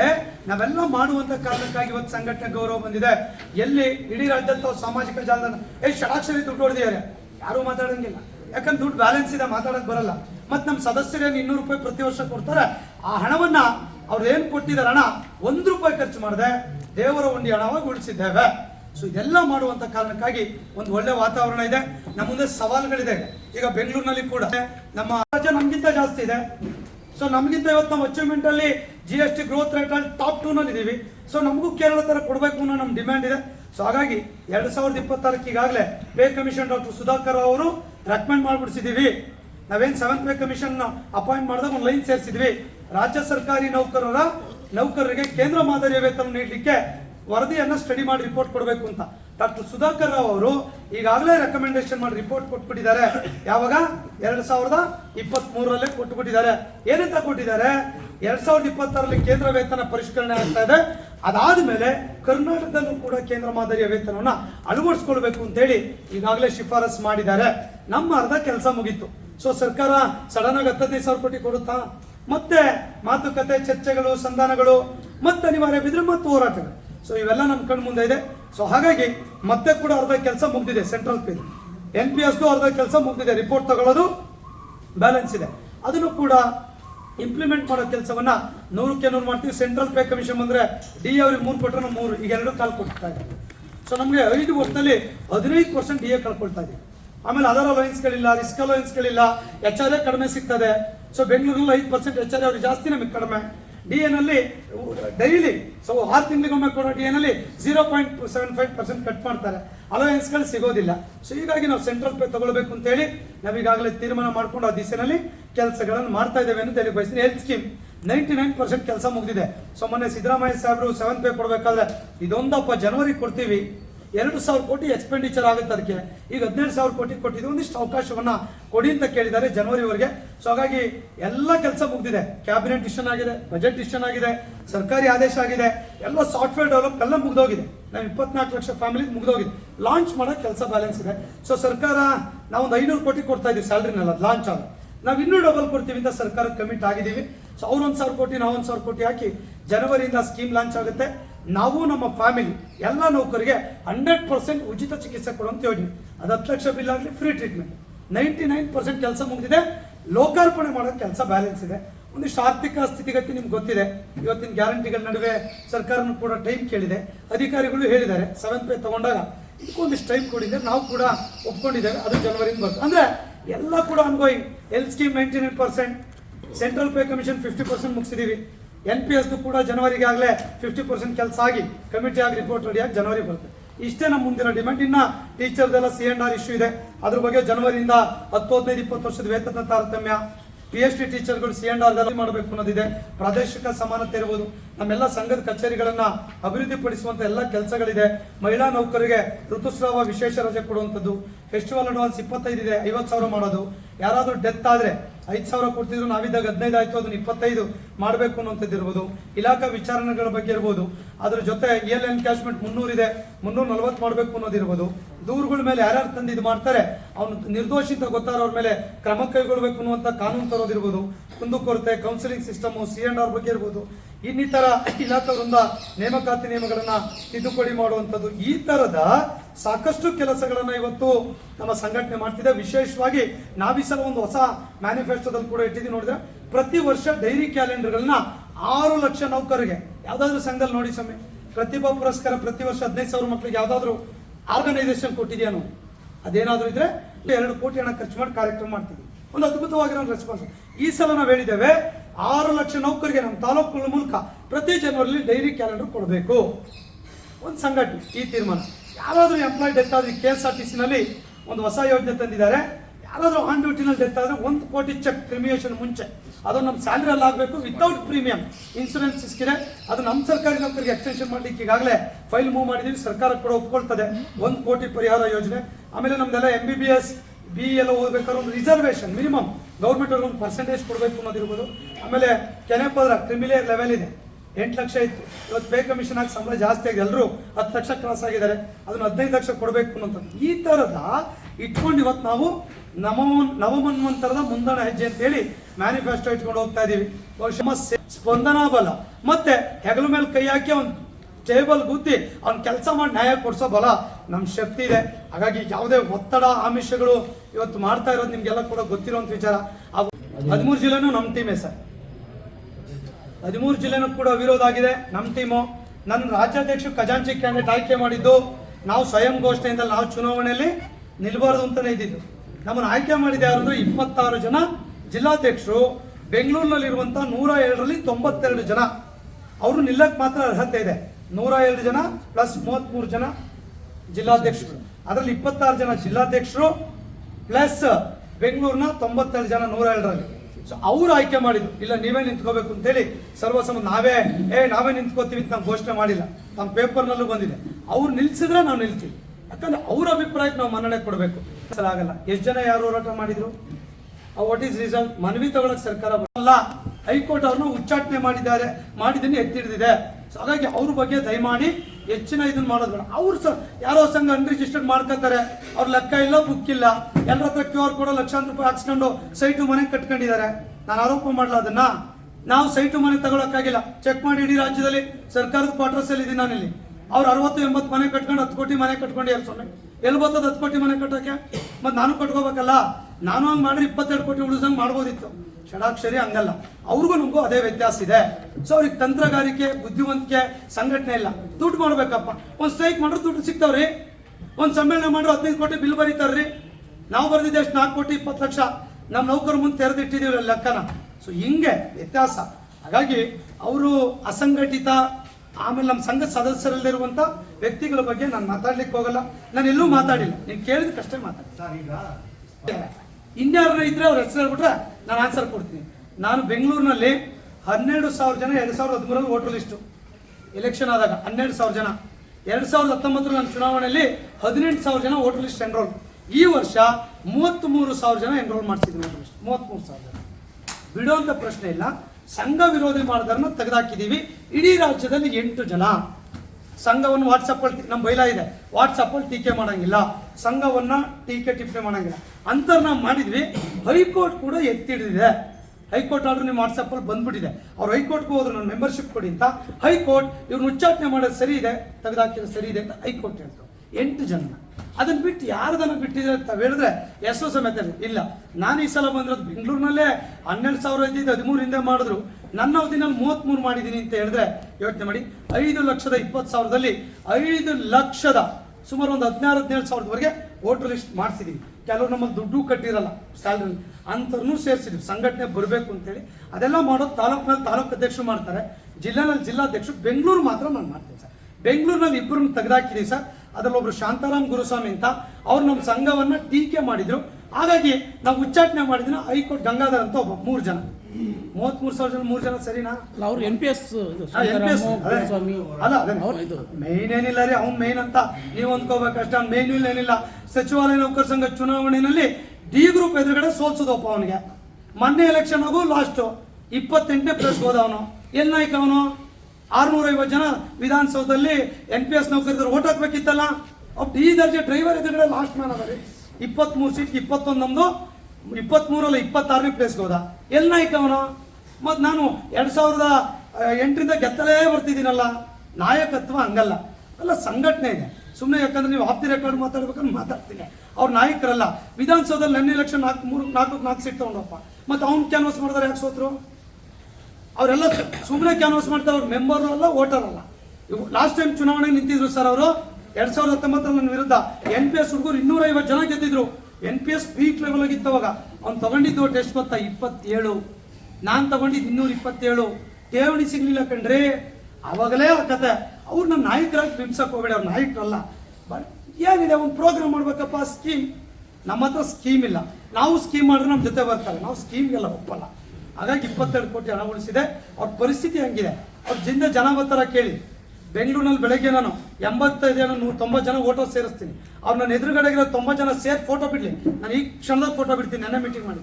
ನಾವೆಲ್ಲ ಮಾಡುವಂತ ಕಾರಣಕ್ಕಾಗಿ ಇವತ್ತು ಸಂಘಟನೆ ಗೌರವ ಬಂದಿದೆ. ಎಲ್ಲಿ ಇಡೀ ರಾಜ್ಯದಲ್ಲಿ ಸಾಮಾಜಿಕ ಜಾಲತಾಣ ಏ, ಷಡಾಕ್ಷರಿ ದುಡ್ಡು ಹೊಡೆದಿದ್ದಾರೆ ಯಾರೂ ಮಾತಾಡಂಗಿಲ್ಲ. ಯಾಕಂದ್ರೆ ದುಡ್ಡು ಬ್ಯಾಲೆನ್ಸ್ ಇದೆ, ಮಾತಾಡಕ್ ಬರಲ್ಲ. ಮತ್ತೆ ನಮ್ಮ ಸದಸ್ಯರೇನು ಇನ್ನೂರು ರೂಪಾಯಿ ಪ್ರತಿ ವರ್ಷ ಕೊಡ್ತಾರೆ? ಆ ಹಣವನ್ನ ಅವ್ರು ಏನು ಕೊಟ್ಟಿದ್ದಾರೆ ಹಣ ಒಂದು ರೂಪಾಯಿ ಖರ್ಚು ಮಾಡದೆ, ದೇವರ ಉಂಡಿ ಹಣವಾಗಿ ಉಳಿಸಿದ್ದೇವೆ. ಸೊ ಇದೆಲ್ಲ ಮಾಡುವಂತ ಕಾರಣಕ್ಕಾಗಿ ಒಂದು ಒಳ್ಳೆ ವಾತಾವರಣ ಇದೆ. ನಮ್ಮ ಮುಂದೆ ಸವಾಲುಗಳಿದೆ. ಈಗ ಬೆಂಗಳೂರಿನಲ್ಲಿ ಕೂಡ ನಮ್ಮ ರಾಜ್ಯ ನಮಗಿಂತ ಜಾಸ್ತಿ ಇದೆ. ಸೊ ನಮಗಿಂತ ಇವತ್ತು ನಾವು ಅಚೀವ್ಮೆಂಟ್ ಅಲ್ಲಿ ಜಿ ಎಸ್ ಟಿ ಗ್ರೋತ್ ರೇಟಲ್ಲಿ ಟಾಪ್ ಟೂನಲ್ಲಿ ನಲ್ಲಿ ಇದೀವಿ ಸೊ ನಮಗೂ ಕೇರಳ ತರ ಕೊಡಬೇಕು ಅನ್ನೋ ನಮ್ಮ ಡಿಮ್ಯಾಂಡ್ ಇದೆ. ಸೊ ಹಾಗಾಗಿ ಎರಡು ಸಾವಿರದ ಇಪ್ಪತ್ತಾರಕ್ಕೆ ಈಗಾಗಲೇ ಪೇ ಕಮಿಷನ್ ಡಾಕ್ಟರ್ ಸುಧಾಕರ್ ಅವರು ರೆಕಮೆಂಡ್ ಮಾಡಿಬಿಡ್ಸಿದ್ದೀವಿ. ನಾವೇನ್ ಸೆವೆಂತ್ ಪೇ ಕಮಿಷನ್ ಅಪಾಯಿಂಟ್ ಮಾಡಿದಾಗ ಒಂದು ಲೈನ್ ಸೇರಿಸಿದ್ವಿ. ರಾಜ್ಯ ಸರ್ಕಾರಿ ನೌಕರರ ನೌಕರರಿಗೆ ಕೇಂದ್ರ ಮಾದರಿಯ ವೇತನ ನೀಡಲಿಕ್ಕೆ ವರದಿಯನ್ನು ಸ್ಟಡಿ ಮಾಡಿ ರಿಪೋರ್ಟ್ ಕೊಡಬೇಕು ಅಂತ. ಡಾಕ್ಟರ್ ಸುಧಾಕರ್ ರಾವ್ ಅವರು ಈಗಾಗಲೇ ರೆಕಮೆಂಡೇಶನ್ ಮಾಡಿ ರಿಪೋರ್ಟ್ ಕೊಟ್ಬಿಟ್ಟಿದ್ದಾರೆ. ಯಾವಾಗ? ಎರಡು ಸಾವಿರದ ಇಪ್ಪತ್ತ್ ಮೂರರಲ್ಲೇ ಕೊಟ್ಟುಬಿಟ್ಟಿದ್ದಾರೆ ಏನಂತ ಕೊಟ್ಟಿದ್ದಾರೆ? ಎರಡ್ ಸಾವಿರದ ಇಪ್ಪತ್ತಾರಲ್ಲಿ ಕೇಂದ್ರ ವೇತನ ಪರಿಷ್ಕರಣೆ ಆಗ್ತಾ ಇದೆ. ಅದಾದ ಮೇಲೆ ಕರ್ನಾಟಕದಲ್ಲೂ ಕೂಡ ಕೇಂದ್ರ ಮಾದರಿಯ ವೇತನವನ್ನ ಅಳವಡಿಸ್ಕೊಳ್ಬೇಕು ಅಂತೇಳಿ ಈಗಾಗಲೇ ಶಿಫಾರಸ್ ಮಾಡಿದ್ದಾರೆ. ನಮ್ಮ ಅರ್ಧ ಕೆಲಸ ಮುಗೀತು. ಸೊ ಸರ್ಕಾರ ಸಡನ್ ಆಗಿ ಹತ್ತದೈದು ಸಾವಿರ ಕೋಟಿ ಕೊಡುತ್ತಾ? ಮತ್ತೆ ಮಾತುಕತೆ, ಚರ್ಚೆಗಳು, ಸಂಧಾನಗಳು, ಮತ್ತೆ ಅನಿವಾರ್ಯ ಬಿದ್ರೆ ಮತ್ತೆ ಹೋರಾಟಗಳು. ಸೊ ಇವೆಲ್ಲ ನಮ್ಮ ಕಣ್ಣು ಮುಂದೆ ಇದೆ. ಸೊ ಹಾಗಾಗಿ ಮತ್ತೆ ಕೂಡ ಅರ್ಧ ಕೆಲಸ ಮುಗಿದಿದೆ ಸೆಂಟ್ರಲ್ ಪೇ ಎನ್ ಪಿ ಎಸ್ದು ಅರ್ಧ ಕೆಲಸ ಮುಗಿದಿದೆ. ರಿಪೋರ್ಟ್ ತಗೊಳ್ಳೋದು ಬ್ಯಾಲೆನ್ಸ್ ಇದೆ. ಅದನ್ನು ಕೂಡ ಇಂಪ್ಲಿಮೆಂಟ್ ಮಾಡೋ ಕೆಲಸವನ್ನ ನೂರಕ್ಕೆ ನೂರು ಮಾಡ್ತೀವಿ. ಸೆಂಟ್ರಲ್ ಪೇ ಕಮಿಷನ್ ಬಂದ್ರೆ ಡಿ ಅವ್ರಿಗೆ ಮೂರು ಕೊಟ್ಟರೆ ಮೂರು, ಈಗ ಎರಡು ಕಾಲು ಕೊಡ್ತಾ ಸೊ ನಮಗೆ ಐದು ವರ್ಷದಲ್ಲಿ ಹದಿನೈದು ಪರ್ಸೆಂಟ್ ಡಿ ಎ ಕಳ್ಕೊಳ್ತಾ ಇದ್ದೀವಿ ಆಮೇಲೆ ಅದರ್ ಅಲೋಯನ್ಸ್ಗಳಿಲ್ಲ ರಿಸ್ಕ್ ಅಲೋಯನ್ಸ್ಗಳಿಲ್ಲ ಎಚ್ ಆರ್ ಎ ಕಡಿಮೆ ಸಿಗ್ತದೆ. ಸೊ ಬೆಂಗಳೂರಲ್ಲಿ ಐದು ಪರ್ಸೆಂಟ್ ಎಚ್ ಆರ್ ಅವ್ರಿಗೆ ಜಾಸ್ತಿ ನಮಗೆ ಕಡಿಮೆ. ಡಿ ಎನಲ್ಲಿ ಡೈಲಿ ಸೊ ಆರು ತಿಂಗಳಿಗೊಮ್ಮೆ ಕೊಡೋ D ಎನಲ್ಲಿ zero point seven five percent cut ಮಾಡ್ತಾರೆ. ಅಲೋಯನ್ಸ್ಗಳು ಸಿಗೋದಿಲ್ಲ. ಸೊ ಹೀಗಾಗಿ ನಾವು ಸೆಂಟ್ರಲ್ ಪೇ ತಗೊಳ್ಬೇಕು ಅಂತೇಳಿ ನಾವು ಈಗಾಗಲೇ ತೀರ್ಮಾನ ಮಾಡಿಕೊಂಡು ಆ ದಿಸೆನಲ್ಲಿ ಕೆಲಸಗಳನ್ನು ಮಾಡ್ತಾ ಇದ್ದೇವೆ ಅಂತ ಹೇಳಿ ಬಯಸ್ತೀನಿ health scheme ninety nine percent ಕೆಲಸ ಮುಗಿದಿದೆ. ಸೊ ಮೊನ್ನೆ ಸಿದ್ದರಾಮಯ್ಯ ಸಾಹೇಬರು ಸೆವೆನ್ ಪೇ ಕೊಡಬೇಕಾದ್ರೆ ಇದೊಂದಪ್ಪ ಜನವರಿ ಕೊಡ್ತೀವಿ. ಎರಡು ಸಾವಿರ ಕೋಟಿ ಎಕ್ಸ್ಪೆಂಡಿಚರ್ ಆಗುತ್ತೆ ಅದಕ್ಕೆ. ಈಗ ಹದಿನೇಳು ಸಾವಿರ ಕೋಟಿ ಕೊಟ್ಟಿದ್ದು ಒಂದಿಷ್ಟು ಅವಕಾಶವನ್ನ ಕೊಡಿ ಅಂತ ಕೇಳಿದ್ದಾರೆ ಜನವರಿವರೆಗೆ. ಸೊ ಹಾಗಾಗಿ ಎಲ್ಲ ಕೆಲಸ ಮುಗ್ದಿದೆ. ಕ್ಯಾಬಿನೆಟ್ ಡಿಸಿಷನ್ ಆಗಿದೆ ಬಜೆಟ್ ಡಿಸಿಷನ್ ಆಗಿದೆ, ಸರ್ಕಾರಿ ಆದೇಶ ಆಗಿದೆ, ಎಲ್ಲ ಸಾಫ್ಟ್ವೇರ್ ಡೆವಲಪ್ ಎಲ್ಲ ಮುಗ್ದೋಗಿದೆ. ನಾವು ಇಪ್ಪತ್ನಾಲ್ಕು ಲಕ್ಷ ಫ್ಯಾಮಿಲಿ ಮುಗ್ದೋಗಿದೆ. ಲಾಂಚ್ ಮಾಡೋ ಕೆಲಸ ಬ್ಯಾಲೆನ್ಸ್ ಇದೆ. ಸೊ ಸರ್ಕಾರ, ನಾವೊಂದು ಐನೂರು ಕೋಟಿ ಕೊಡ್ತಾ ಇದೀವಿ ಸ್ಯಾಲ್ರಿನೆಲ್ಲ ಲಾಂಚ್ ಆಗ ನಾವು ಇನ್ನೂ ಡಬಲ್ ಕೊಡ್ತೀವಿ ಅಂತ ಸರ್ಕಾರ ಕಮಿಟ್ ಆಗಿದ್ದೀವಿ. ಸೊ ಅವ್ರು ಒಂದು ಸಾವಿರ ಕೋಟಿ ನಾವು ಒಂದು ಸಾವಿರ ಕೋಟಿ ಹಾಕಿ ಜನವರಿಯಿಂದ ಸ್ಕೀಮ್ ಲಾಂಚ್ ಆಗುತ್ತೆ. ನಾವು ನಮ್ಮ ಫ್ಯಾಮಿಲಿ ಎಲ್ಲ ನೌಕರಿಗೆ ಹಂಡ್ರೆಡ್ ಪರ್ಸೆಂಟ್ ಉಚಿತ ಚಿಕಿತ್ಸೆ ಕೊಡುವಂತ ಯೋಜನೆ. ಅದು ಹತ್ತು ಲಕ್ಷ ಬಿಲ್ ಆಗಲಿ free treatment ninety nine percent ಕೆಲಸ ಮುಗಿದಿದೆ. ಲೋಕಾರ್ಪಣೆ ಮಾಡೋ ಕೆಲಸ ಬ್ಯಾಲೆನ್ಸ್ ಇದೆ. ಒಂದಿಷ್ಟು ಆರ್ಥಿಕ ಸ್ಥಿತಿಗತಿ ನಿಮ್ಗೆ ಗೊತ್ತಿದೆ. ಇವತ್ತಿನ ಗ್ಯಾರಂಟಿಗಳ ನಡುವೆ ಸರ್ಕಾರನೂ ಕೂಡ ಟೈಮ್ ಕೇಳಿದೆ. ಅಧಿಕಾರಿಗಳು ಹೇಳಿದ್ದಾರೆ. ಸೆವೆಂತ್ ಪೇ ತಗೊಂಡಾಗ ಇದಕ್ಕೊಂದಿಷ್ಟು ಟೈಮ್ ಕೊಡಿದ್ರೆ ನಾವು ಕೂಡ ಒಪ್ಕೊಂಡಿದ್ದೇವೆ. ಅದು ಜನವರಿಂದ ಬರ್ತದೆ ಅಂದ್ರೆ ಎಲ್ಲ ಕೂಡ ongoing health scheme ninety nine percent central pay commission fifty percent ಮುಗಿಸಿದೀವಿ. N P ಎಸ್ದು ಕೂಡ ಜನವರಿಗೆ ಆಗಲೇ ಫಿಫ್ಟಿ ಪರ್ಸೆಂಟ್ ಕೆಲಸ ಆಗಿ ಕಮಿಟಿ ಆಗಿ ರಿಪೋರ್ಟ್ ರೆಡಿಯಾಗಿ ಜನವರಿ ಬರುತ್ತೆ. ಇಷ್ಟೇ ನಮ್ಮ ಮುಂದಿನ ಡಿಮ್ಯಾಂಡ್ ಇನ್ನ ಟೀಚರ್ದೆಲ್ಲ ಸಿ ಎಂಡ್ ಆರ್ ಇಶ್ಯೂ ಇದೆ. ಅದ್ರ ಬಗ್ಗೆ ಜನವರಿಯಿಂದ ಹತ್ತು ಹದಿನೈದು ಇಪ್ಪತ್ತು ವರ್ಷದ ವೇತನ ತಾರತಮ್ಯ. ಪಿ ಎಚ್ ಡಿ ಟೀಚರ್ಗಳು ಸಿ ಎಂಡ್ ಆರ್ ಮಾಡಬೇಕು ಅನ್ನೋದಿದೆ. ಪ್ರಾದೇಶಿಕ ಸಮಾನತೆ ಇರ್ಬೋದು. ನಮ್ಮೆಲ್ಲ ಸಂಘದ ಕಚೇರಿಗಳನ್ನ ಅಭಿವೃದ್ಧಿಪಡಿಸುವಂಥ ಎಲ್ಲ ಕೆಲಸಗಳಿದೆ. ಮಹಿಳಾ ನೌಕರಿಗೆ ಋತುಸ್ರಾವ ವಿಶೇಷ ರಜೆ ಕೊಡುವಂಥದ್ದು. ಫೆಸ್ಟಿವಲ್ ಅಡ್ವಾನ್ಸ್ ಇಪ್ಪತ್ತೈದು ಇದೆ. ಐವತ್ತು ಸಾವಿರ ಮಾಡೋದು. ಯಾರಾದರೂ ಡೆತ್ ಆದರೆ ಐದು ಸಾವಿರ ಕೊಡ್ತಿದ್ರು. ನಾವಿದ್ದಾಗ ಹದಿನೈದು ಆಯ್ತು. ಅದನ್ನ ಇಪ್ಪತ್ತೈದು. ಮಾಡಬೇಕು ಅನ್ನೋಂಥದ್ದು ಇರ್ಬೋದು, ಇಲಾಖಾ ವಿಚಾರಣೆಗಳ ಬಗ್ಗೆ ಇರ್ಬೋದು, ಅದ್ರ ಜೊತೆ ಎಲ್ ಎನ್ಕ್ಯಾಶ್ಮೆಂಟ್ ಮುನ್ನೂರು ಇದೆ ಮುನ್ನೂರ ನಲವತ್ತು ಮಾಡಬೇಕು ಅನ್ನೋದಿರ್ಬೋದು ದೂರುಗಳ ಮೇಲೆ ಯಾರ್ಯಾರು ತಂದು ಇದು ಮಾಡ್ತಾರೆ, ಅವನು ನಿರ್ದೋಷಿ ಅಂತ ಅವ್ರ ಮೇಲೆ ಕ್ರಮ ಕೈಗೊಳ್ಳಬೇಕು ಅನ್ನುವಂಥ ಕಾನೂನು ತರೋದಿರ್ಬೋದು ಕುಂದುಕೊರತೆ counselling system C and R ಬಗ್ಗೆ ಇರ್ಬೋದು. ಇನ್ನಿತರ ಇಲಾಖಾವೃಂದ ನೇಮಕಾತಿ ನಿಯಮಗಳನ್ನು ತಿದ್ದುಪಡಿ ಮಾಡುವಂಥದ್ದು. ಈ ತರದ ಸಾಕಷ್ಟು ಕೆಲಸಗಳನ್ನು ಇವತ್ತು ನಮ್ಮ ಸಂಘಟನೆ ಮಾಡ್ತಿದೆ. ವಿಶೇಷವಾಗಿ ನಾವೀ ಸಲ ಒಂದು ಹೊಸ ಮ್ಯಾನಿಫೆಸ್ಟೋದಲ್ಲಿ ಕೂಡ ಇಟ್ಟಿದ್ದೀವಿ. ನೋಡಿದ್ರೆ ಪ್ರತಿ ವರ್ಷ ಡೈರಿ ಕ್ಯಾಲೆಂಡರ್ಗಳನ್ನ ಆರು ಲಕ್ಷ ನೌಕರರಿಗೆ, ಯಾವ್ದಾದ್ರು ಸಂಘದಲ್ಲಿ ನೋಡಿ ಸ್ವಾಮಿ, ಪ್ರತಿಭಾ ಪುರಸ್ಕಾರ ಪ್ರತಿ ವರ್ಷ ಹದಿನೈದು ಸಾವಿರ ಮಕ್ಕಳಿಗೆ ಯಾವ್ದಾದ್ರು ಆರ್ಗನೈಸೇಷನ್ ಕೊಟ್ಟಿದೆಯಾ ನೋಡಿ. ಅದೇನಾದರೂ ಇದ್ರೆ ಎರಡು ಕೋಟಿ ಹಣ ಖರ್ಚು ಮಾಡಿ ಕಾರ್ಯಕ್ರಮ ಮಾಡ್ತೀವಿ ಒಂದು ಅದ್ಭುತವಾಗಿರೋ ರೆಸ್ಪಾನ್ಸ್ ಈ ಸಲ ನಾವು ಹೇಳಿದ್ದೇವೆ, ಆರು ಲಕ್ಷ ನೌಕರಿಗೆ ನಮ್ಮ ತಾಲೂಕುಗಳ ಮೂಲಕ ಪ್ರತಿ ಜನವರಿಲಿ ಡೈರಿ ಕ್ಯಾಲೆಂಡರ್ ಕೊಡಬೇಕು. ಒಂದು ಸಂಘಟನೆ, ಈ ತೀರ್ಮಾನ. ಯಾರಾದರೂ ಎಂಪ್ಲಾಯ್ ಡೆತ್ ಆದ್ರೆ ಕೆ ಎಸ್ ಆರ್ ಟಿ ಸಿನಲ್ಲಿ ಒಂದು ಹೊಸ ಯೋಜನೆ ತಂದಿದ್ದಾರೆ ಯಾರಾದರೂ ಆನ್ ಡ್ಯೂಟಿನಲ್ಲಿ ಡೆತ್ ಆದರೆ ಒಂದು ಕೋಟಿ ಚೆಕ್ ಪ್ರೀಮಿಯೇಷನ್ ಮುಂಚೆ. ಅದು ನಮ್ಮ ಸ್ಯಾಲ್ರಿಯಲ್ಲಿ ಆಗಬೇಕು ವಿತೌಟ್ ಪ್ರೀಮಿಯಂ ಇನ್ಸೂರೆನ್ಸ್ ಸಿಕ್ಕಿದೆ ಅದು ನಮ್ಮ ಸರ್ಕಾರಿ ನೌಕರಿಗೆ ಎಕ್ಸ್ಟೆನ್ಷನ್ ಮಾಡ್ಲಿಕ್ಕೆ ಈಗಾಗಲೇ ಫೈಲ್ ಮೂವ್ ಮಾಡಿದ್ದೀವಿ ಸರ್ಕಾರ ಕೂಡ ಒಪ್ಕೊಳ್ತದೆ. ಒಂದು ಕೋಟಿ ಪರಿಹಾರ ಯೋಜನೆ. ಆಮೇಲೆ ನಮ್ದೆಲ್ಲ M B B S B ಎಲ್ಲ ಓದಬೇಕಾದ್ರೆ ಒಂದು ರಿಸರ್ವೇಷನ್ ಮಿನಿಮಮ್ ಗೌರ್ಮೆಂಟ್ ಅವ್ರಿಗೆ ಒಂದು ಪರ್ಸೆಂಟೇಜ್ ಕೊಡಬೇಕು ಅನ್ನೋದಿರ್ಬೋದು. ಆಮೇಲೆ ಕೆನೆಪದ್ರ ಕ್ರಿಮಿಲಿಯರ್ ಲೆವೆಲ್ ಇದೆ. ಎಂಟು ಲಕ್ಷ ಇತ್ತು. ಇವತ್ತು ಪೇ ಕಮಿಷನ್ ಆಗಿ ಸಂಬಳ ಜಾಸ್ತಿ ಆಗಿದೆ ಎಲ್ಲರೂ ಹತ್ತು ಲಕ್ಷ ಕ್ರಾಸ್ ಆಗಿದ್ದಾರೆ. ಅದನ್ನು ಹದಿನೈದು ಲಕ್ಷ ಕೊಡಬೇಕು ಅನ್ನೋಂಥ ಈ ಥರದ ಇಟ್ಕೊಂಡು ಇವತ್ತು ನಾವು ನವ ನವಮನ್ವಂತರದ ಮುಂದಣ ಹೆಜ್ಜೆ ಅಂತ ಹೇಳಿ ಮ್ಯಾನಿಫೆಸ್ಟೋ ಇಟ್ಕೊಂಡು ಹೋಗ್ತಾ ಇದೀವಿ. ಸಮಸ್ಯೆ ಸ್ಪಂದನಾ ಬಲ. ಮತ್ತೆ ಹೆಗಲ ಮೇಲೆ ಕೈ ಹಾಕಿ ಅವ್ನು ಟೇಬಲ್ ಗುದ್ದಿ ಅವ್ನ ಕೆಲಸ ಮಾಡಿ ನ್ಯಾಯ ಕೊಡಿಸೋ ಬಲ. ನಮ್ಮ ಶಕ್ತಿ ಇದೆ. ಹಾಗಾಗಿ ಯಾವುದೇ ಒತ್ತಡ, ಆಮಿಷಗಳು ಇವತ್ತು ಮಾಡ್ತಾ ಇರೋದು ನಿಮ್ಗೆಲ್ಲ ಕೂಡ ಗೊತ್ತಿರುವಂತ ವಿಚಾರ. ಹದಿಮೂರು ಜಿಲ್ಲೆನೂ ನಮ್ಮ ಟೀಮೇ ಸರ್. ಹದಿಮೂರು ಜಿಲ್ಲೆನೂ ಕೂಡ ವಿರೋಧ ಆಗಿದೆ. ನಮ್ಮ ಟೀಮು. ನನ್ನ ರಾಜ್ಯಾಧ್ಯಕ್ಷ ಖಜಾಂಚಿ ಕ್ಯಾಂಡಿಡೇಟ್ ಆಯ್ಕೆ ಮಾಡಿದ್ದು ನಾವು ಸ್ವಯಂ ಘೋಷಣೆಯಿಂದ ನಾವು ಚುನಾವಣೆಯಲ್ಲಿ ನಿಲ್ಬಾರ್ದು ಅಂತಾನೆ ಇದ್ದಿದ್ದು. ನಮ್ಮನ್ನು ಆಯ್ಕೆ ಮಾಡಿದ ಯಾರು ಅಂದ್ರೆ ಇಪ್ಪತ್ತಾರು ಜನ ಜಿಲ್ಲಾಧ್ಯಕ್ಷರು. ಬೆಂಗಳೂರಿನಲ್ಲಿರುವಂಥ ನೂರ ಏಳರಲ್ಲಿ ತೊಂಬತ್ತೆರಡು ಜನ. ಅವರು ನಿಲ್ಲಕ್ಕೆ ಮಾತ್ರ ಅರ್ಹತೆ ಇದೆ. ನೂರ ಎರಡು ಜನ ಪ್ಲಸ್ ಮೂವತ್ತ್ಮೂರು ಜನ ಜಿಲ್ಲಾಧ್ಯಕ್ಷರು. ಅದರಲ್ಲಿ ಇಪ್ಪತ್ತಾರು ಜನ ಜಿಲ್ಲಾಧ್ಯಕ್ಷರು ಪ್ಲಸ್ ಬೆಂಗಳೂರಿನ ತೊಂಬತ್ತೆರಡು ಜನ ನೂರ ಎರಡರಲ್ಲಿ. ಸೊ ಅವರು ಆಯ್ಕೆ ಮಾಡಿದ್ರು. ಇಲ್ಲ, ನೀವೇ ನಿಂತ್ಕೋಬೇಕು ಅಂತೇಳಿ ಸರ್ವಸಮ ನಾವೇ, ಏ, ನಾವೇ ನಿಂತ್ಕೋತೀವಿ ಅಂತ ನಾವು ಘೋಷಣೆ ಮಾಡಿಲ್ಲ. ನಮ್ಮ ಪೇಪರ್ನಲ್ಲೂ ಬಂದಿದೆ. ಅವ್ರು ನಿಲ್ಸಿದ್ರೆ ನಾವು ನಿಲ್ತೀವಿ. ಯಾಕಂದ್ರೆ ಅವ್ರ ಅಭಿಪ್ರಾಯಕ್ಕೆ ನಾವು ಮನ್ನಣೆ ಕೊಡಬೇಕು. ಆಗಲ್ಲ ಎಷ್ಟು ಜನ ಯಾರು ಹೋರಾಟ ಮಾಡಿದ್ರು? ವಾಟ್ ಈಸ್ ರೀಸನ್ ಮನವಿ ತಗೊಳಕ್ ಸರ್ಕಾರ ಬರಲ್ಲ. ಹೈಕೋರ್ಟ್ ಅವ್ರನ್ನ ಉಚ್ಚಾಟನೆ ಮಾಡಿದ್ದಾರೆ ಮಾಡಿದ್ದನ್ನು ಎತ್ತಿಡಿದಿದೆ. ಸೊ ಹಾಗಾಗಿ ಅವ್ರ ಬಗ್ಗೆ ದಯಮಾಡಿ ಹೆಚ್ಚಿನ ಇದನ್ನ ಮಾಡೋದು ಬೇಡ. ಅವ್ರು ಯಾರೋ ಸಂಘ ಅನ್ರಿಜಿಸ್ಟರ್ಡ್ ಮಾಡ್ಕೋತಾರೆ. ಅವ್ರ ಲೆಕ್ಕ ಇಲ್ಲ ಬುಕ್ ಇಲ್ಲ. ಎಲ್ಲರ ಹತ್ರ ಕ್ಯೂ ಆರ್ ಕೋಡ್ ಲಕ್ಷಾಂತರ ರೂಪಾಯಿ ಹಾಕ್ಸ್ಕೊಂಡು ಸೈಟು ಮನೆ ಕಟ್ಕೊಂಡಿದ್ದಾರೆ. ನಾನು ಆರೋಪ ಮಾಡಲ್ಲ ಅದನ್ನ? ನಾವು ಸೈಟು ಮನೆ ತಗೊಳಕ್ಕಾಗಿಲ್ಲ. ಚೆಕ್ ಮಾಡಿ ಇಡೀ ರಾಜ್ಯದಲ್ಲಿ ಸರ್ಕಾರದ ಕ್ವಾರ್ಟರ್ಸ್ ಅಲ್ಲಿ ಇದೀನಿ ನಾನಿಲ್ಲಿ. ಅವ್ರು ಅರವತ್ತು ಎಂಬತ್ತು ಮನೆ ಕಟ್ಕೊಂಡು ಹತ್ತು ಕೋಟಿ ಮನೆ ಕಟ್ಕೊಂಡಿದ್ದಾರೆ ಸ್ವಾಮಿ. ಎಲ್ಲಿ ಬರ್ತದೆ ಹತ್ತು ಕೋಟಿ ಮನೆ ಕಟ್ಟೋಕೆ? ಮತ್ತು ನಾನು ಕಟ್ಕೋಬೇಕಲ್ಲ? ನಾನು ಹಂಗೆ ಮಾಡಿದ್ರೆ ಇಪ್ಪತ್ತೆರಡು ಕೋಟಿ ಉಳಿಸಂಗೆ ಮಾಡ್ಬೋದಿತ್ತು. ಷಡಾಕ್ಷರಿ ಹಂಗಲ್ಲ. ಅವ್ರಿಗೂ ನಮಗೂ ಅದೇ ವ್ಯತ್ಯಾಸ ಇದೆ. ಸೊ ಅವ್ರಿಗೆ ತಂತ್ರಗಾರಿಕೆ, ಬುದ್ಧಿವಂತಿಕೆ, ಸಂಘಟನೆ ಇಲ್ಲ. ದುಡ್ಡು ಮಾಡ್ಬೇಕಪ್ಪ. ಒಂದು ಸ್ಟ್ರೈಕ್ ಮಾಡಿದ್ರೆ ದುಡ್ಡು ಸಿಗ್ತಾವ್ರಿ. ಒಂದು ಸಮ್ಮೇಳನ ಮಾಡಿದ್ರೆ ಹದಿನೈದು ಕೋಟಿ ಬಿಲ್ ಬರೀತಾರ್ರಿ. ನಾವು ಬರೆದಿದ್ದೆ ಎಷ್ಟು? ನಾಲ್ಕು ಕೋಟಿ, ಇಪ್ಪತ್ತು ಲಕ್ಷ. ನಮ್ಮ ನೌಕರ ಮುಂದೆ ತೆರೆದಿಟ್ಟಿದ್ದೀವಿ ಲೆಕ್ಕನ. ಸೊ ಹಿಂಗೆ ವ್ಯತ್ಯಾಸ. ಹಾಗಾಗಿ ಅವರು ಅಸಂಘಟಿತ ಆಮೇಲೆ ನಮ್ಮ ಸಂಘ ಸದಸ್ಯರಲ್ಲಿರುವಂಥ ವ್ಯಕ್ತಿಗಳ ಬಗ್ಗೆ ನಾನು ಮಾತಾಡ್ಲಿಕ್ಕೆ ಹೋಗಲ್ಲ. ನಾನು ಎಲ್ಲೂ ಮಾತಾಡಿಲ್ಲ. ನೀನು ಕೇಳಿದಕ್ಕಷ್ಟೇ ಮಾತಾಡಿ ಇನ್ಯಾರು ಇದ್ರೆ ಅವ್ರ ಹೆಸರು ಹೇಳ್ಬಿಟ್ರೆ ನಾನು ಆನ್ಸರ್ ಕೊಡ್ತೀನಿ. ನಾನು ಬೆಂಗಳೂರಿನಲ್ಲಿ ಹನ್ನೆರಡು ಸಾವಿರ ಜನ ಎರಡು ಸಾವಿರದ ಹದಿಮೂರಲ್ಲಿ ವೋಟರ್ ಲಿಸ್ಟು ಎಲೆಕ್ಷನ್ ಆದಾಗ ಹನ್ನೆರಡು ಸಾವಿರ ಜನ. ಎರಡು ಸಾವಿರದ ಹತ್ತೊಂಬತ್ತರ ನನ್ನ ಚುನಾವಣೆಯಲ್ಲಿ ಹದಿನೆಂಟು ಸಾವಿರ ಜನ ವೋಟರ್ ಲಿಸ್ಟ್ ಎನ್ರೋಲ್ ಈ ವರ್ಷ ಮೂವತ್ತ್ಮೂರು ಸಾವಿರ ಜನ ಎನ್ರೋಲ್ ಮಾಡಿಸಿದ್ದೀನಿ ವೋಟರ್ ಲಿಸ್ಟ್ ಮೂವತ್ತ್ಮೂರು ಸಾವಿರ ಜನ. ಬಿಡುವಂಥ ಪ್ರಶ್ನೆ ಇಲ್ಲ. ಸಂಘ ವಿರೋಧಿ ಮಾಡೋದನ್ನು ತೆಗೆದಾಕಿದ್ದೀವಿ ಇಡೀ ರಾಜ್ಯದಲ್ಲಿ ಎಂಟು ಜನ. ಸಂಘವನ್ನು ವಾಟ್ಸಪ್ಪಲ್ಲಿ ನಮ್ಮ ಬೈಲ ಇದೆ. ವಾಟ್ಸಪ್ಪಲ್ಲಿ ಟೀಕೆ ಮಾಡೋಂಗಿಲ್ಲ. ಸಂಘವನ್ನು ಟೀಕೆ ಟಿಪ್ಪಣಿ ಮಾಡೋಂಗಿಲ್ಲ. ಅಂತರ್ ನಾವು ಮಾಡಿದ್ವಿ. ಹೈಕೋರ್ಟ್ ಕೂಡ ಎತ್ತಿಡಿದೆ. ಹೈಕೋರ್ಟ್ ಆರ್ಡರ್ ನಿಮ್ಮ ವಾಟ್ಸಪ್ಪಲ್ಲಿ ಬಂದ್ಬಿಟ್ಟಿದೆ. ಅವ್ರು ಹೈಕೋರ್ಟ್ಗೆ ಹೋದ್ರು ನನ್ನ ಮೆಂಬರ್ಶಿಪ್ ಕೊಡಿ ಅಂತ. ಹೈಕೋರ್ಟ್ ಇವ್ರನ್ನ ಉಚ್ಚಾಟನೆ ಮಾಡೋದು ಸರಿ ಇದೆ. ತೆಗೆದಾಕಿರೋದು ಸರಿ ಇದೆ ಅಂತ ಹೈಕೋರ್ಟ್ ಹೇಳ್ತು. ಎಂಟು ಜನ. ಅದನ್ನ ಬಿಟ್ಟು ಯಾರದನ್ನು ಬಿಟ್ಟಿದ್ರೆ ಅಂತ ಹೇಳಿದ್ರೆ ಎಷ್ಟೋ ಸಮೇತ ಇಲ್ಲ, ನಾನು ಈ ಸಲ ಬಂದಿರೋದು ಬೆಂಗಳೂರಿನಲ್ಲೇ ಹನ್ನೆರಡು ಸಾವಿರ ಇದ್ದಿದ್ದು ಹದಿಮೂರು ಹಿಂದೆ ಮಾಡಿದ್ರು. ನನ್ನ ಅವಧಿನಲ್ಲಿ ಮೂವತ್ತ್ಮೂರು ಮಾಡಿದ್ದೀನಿ ಅಂತ ಹೇಳಿದ್ರೆ ಯೋಚನೆ ಮಾಡಿ. ಐದು ಲಕ್ಷದ ಇಪ್ಪತ್ತು ಸಾವಿರದಲ್ಲಿ ಐದು ಲಕ್ಷದ ಸುಮಾರು ಒಂದು ಹದಿನಾರು, ಹದಿನೇಳು ಸಾವಿರದವರೆಗೆ ವೋಟರ್ ಲಿಸ್ಟ್ ಮಾಡಿಸಿದ್ದೀನಿ ಕೆಲವರು ನಮ್ಮಲ್ಲಿ ದುಡ್ಡು ಕಟ್ಟಿರಲ್ಲ ಸ್ಯಾಲ್ರಿ ಅಂಥವ್ರನ್ನೂ ಸೇರಿಸಿದ್ವಿ. ಸಂಘಟನೆ ಬರಬೇಕು ಅಂತೇಳಿ ಅದೆಲ್ಲ ಮಾಡೋದು ತಾಲೂಕಿನಲ್ಲಿ ತಾಲೂಕು ಅಧ್ಯಕ್ಷರು ಮಾಡ್ತಾರೆ. ಜಿಲ್ಲೆನಲ್ಲಿ ಜಿಲ್ಲಾಧ್ಯಕ್ಷರು. ಬೆಂಗಳೂರು ಮಾತ್ರ ನಾನು ಮಾಡ್ತೀನಿ ಸರ್. ಬೆಂಗಳೂರಿನಲ್ಲಿ ಇಬ್ಬರನ್ನ ತೆಗೆದಾಕಿದ್ದೀನಿ ಸರ್. ಅದರಲ್ಲಿ ಒಬ್ರು ಶಾಂತಾರಾಮ್ ಗುರುಸ್ವಾಮಿ ಅಂತ ಅವ್ರು ನಮ್ಮ ಸಂಘವನ್ನ ಟೀಕೆ ಮಾಡಿದ್ರು. ಹಾಗಾಗಿ ನಾವು ಉಚ್ಚಾಟನೆ ಮಾಡಿದಿನ ಹೈಕೋರ್ಟ್ ಗಂಗಾಧರ್ ಅಂತ ಒಬ್ಬ ಮೂರು ಜನ. ಮೂವತ್ಮೂರು ಸಾವಿರ ಜನ ಮೂರು ಜನ ಸರಿನಾ? ಅಲ್ಲ ಅವ್ರು ಎನ್ ಪಿ ಎಸ್. ಸ್ವಾಮಿ ಅಲ್ಲ ಮೇನ್ ಏನಿಲ್ಲ ರೀ ಅವ್ನು ಮೇನ್ ಅಂತ. ನೀವು ಅಂದ್ಕೋಬೇಕಷ್ಟ ಮೇನ್ ಇಲ್ಲ ಏನಿಲ್ಲ. ಸಚಿವಾಲಯ ನೌಕರ ಸಂಘ ಚುನಾವಣೆಯಲ್ಲಿ ಡಿ ಗ್ರೂಪ್ ಎದುರುಗಡೆ ಸೋಲ್ಸೋದಪ್ಪ ಅವನಿಗೆ. ಮೊನ್ನೆ ಎಲೆಕ್ಷನ್ ಆಗು ಲಾಸ್ಟ್ ಇಪ್ಪತ್ತೆಂಟನೇ ಪ್ಲೇಸ್ ಹೋದ ಅವನು. ಎಲ್ಲಿ ನಾಯ್ಕ ಅವನು? ಆರ್ನೂರ ಐವತ್ತು ಜನ ವಿಧಾನಸೌಧದಲ್ಲಿ ಎನ್ ಪಿ ಎಸ್ ನೌಕರರು ಓಟ್ ಹಾಕ್ಬೇಕಿತ್ತಲ್ಲ? ಈ ದರ್ಜೆ ಡ್ರೈವರ್ ಎದುರುಗಡೆ ಲಾಸ್ಟ್ ಮ್ಯಾನ್ ಅದ ರೀ ಇಪ್ಪತ್ಮೂರು ಸೀಟ್ ಇಪ್ಪತ್ತೊಂದು ನಮ್ಮದು ಇಪ್ಪತ್ಮೂರಲ್ಲ ಇಪ್ಪತ್ತಾರನೇ ಪ್ಲೇಸ್ಗೆ ಹೋದ. ಎಲ್ಲಿ ನಾಯ್ಕ ಅವನು? ಮತ್ತು ನಾನು ಎರಡು ಸಾವಿರದ ಎಂಟರಿಂದ ಗೆತ್ತಲೇ ಬರ್ತಿದ್ದೀನಲ್ಲ. ನಾಯಕತ್ವ ಹಂಗಲ್ಲ. ಅಲ್ಲ ಸಂಘಟನೆ ಇದೆ. ಸುಮ್ಮನೆ ಯಾಕಂದ್ರೆ ನೀವು ಆಫ್ ರೆಕಾರ್ಡ್ ಮಾತಾಡ್ಬೇಕಂದ್ರೆ ಮಾತಾಡ್ತೀನಿ. ಅವ್ರ ನಾಯಕರಲ್ಲ. ವಿಧಾನಸೌಧದಲ್ಲಿ ನನ್ನ ಎಲೆಕ್ಷನ್ ನಾಲ್ಕು ಮೂರು ನಾಲ್ಕು ನಾಲ್ಕು ಸೀಟ್ ತಗೊಂಡಪ್ಪ. ಮತ್ತು ಅವ್ನು ಕ್ಯಾನ್ವಾಸ್ ಮಾಡಿದ್ರೆ ಯಾಕೆ ಸೋತ್ರು? ಅವರೆಲ್ಲ ಸುಮ್ಮನೆ ಕ್ಯಾನ್ವಾಸ್ ಮಾಡ್ತಾರೆ, ಅವ್ರ ಮೆಂಬರ್ ಅಲ್ಲ ವೋಟರ್ ಅಲ್ಲ. ಲಾಸ್ಟ್ ಟೈಮ್ ಚುನಾವಣೆಗೆ ನಿಂತಿದ್ರು ಸರ್ ಅವರು, ಎರಡ್ ಸಾವಿರದ ಹತ್ತೊಂಬತ್ತರ ನನ್ನ ವಿರುದ್ಧ ಎನ್ ಪಿ ಎಸ್ ಹುಡುಗರು ಇನ್ನೂರ ಐವತ್ತು ಜನ ಗೆದ್ದಿದ್ರು. N P S peak level ಆಗಿತ್ತು ಅವಾಗ ಅವ್ನು ತಗೊಂಡಿದ್ದು ಟೆಸ್ಟ್ ಗೊತ್ತಾ ಇಪ್ಪತ್ತೇಳು. ನಾನು ತಗೊಂಡಿದ್ದು ಇನ್ನೂರ ಇಪ್ಪತ್ತೇಳು. ಠೇವಣಿ ಸಿಗ್ಲಿಲ್ಲ ಕಣ್ರಿ. ಅವಾಗಲೇ ಆ ಕತೆ. ಅವ್ರು ನನ್ನ ನಾಯಕರಾಗಿ ಬಿಂಬಿಸಕ್ಕೆ ಹೋಗಬೇಡಿ, ಅವ್ರ ನಾಯಕರಲ್ಲ. ಬಟ್ ಏನಿದೆ, ಒಂದು ಪ್ರೋಗ್ರಾಮ್ ಮಾಡ್ಬೇಕಪ್ಪ ಸ್ಕೀಮ್ ನಮ್ಮ ಹತ್ರ ಸ್ಕೀಮ್ ಇಲ್ಲ. ನಾವು ಸ್ಕೀಮ್ ಮಾಡಿದ್ರೆ ನಮ್ಮ ಜೊತೆ ಬರ್ತಾರೆ. ನಾವು ಸ್ಕೀಮ್ಗೆಲ್ಲ ಒಪ್ಪಲ್ಲ. ಹಾಗಾಗಿ ಇಪ್ಪತ್ತೆರಡು ಕೋಟಿ ಹಣ ಉಳಿಸಿದೆ. ಅವ್ರ ಪರಿಸ್ಥಿತಿ ಹಂಗಿದೆ? ಅವ್ರ ಜಿಂದ ಜನ ಬರ್ತಾರ ಕೇಳಿ. ಬೆಂಗಳೂರಿನಲ್ಲಿ ಬೆಳಗ್ಗೆ ನಾನು ಎಂಬತ್ತೈದು ಜನ ನೂರ ತೊಂಬತ್ತು ಜನ ಓಟೋ ಸೇರಿಸ್ತೀನಿ. ಅವ್ರು ನನ್ನ ಎದುರುಗಡೆಗಿರೋ ತೊಂಬತ್ತು ಜನ ಸೇರಿ ಫೋಟೋ ಬಿಡಲಿ. ನಾನು ಈ ಕ್ಷಣದ ಫೋಟೋ ಬಿಡ್ತೀನಿ, ನೆನ್ನೆ ಮೀಟಿಂಗ್ ಮಾಡಿ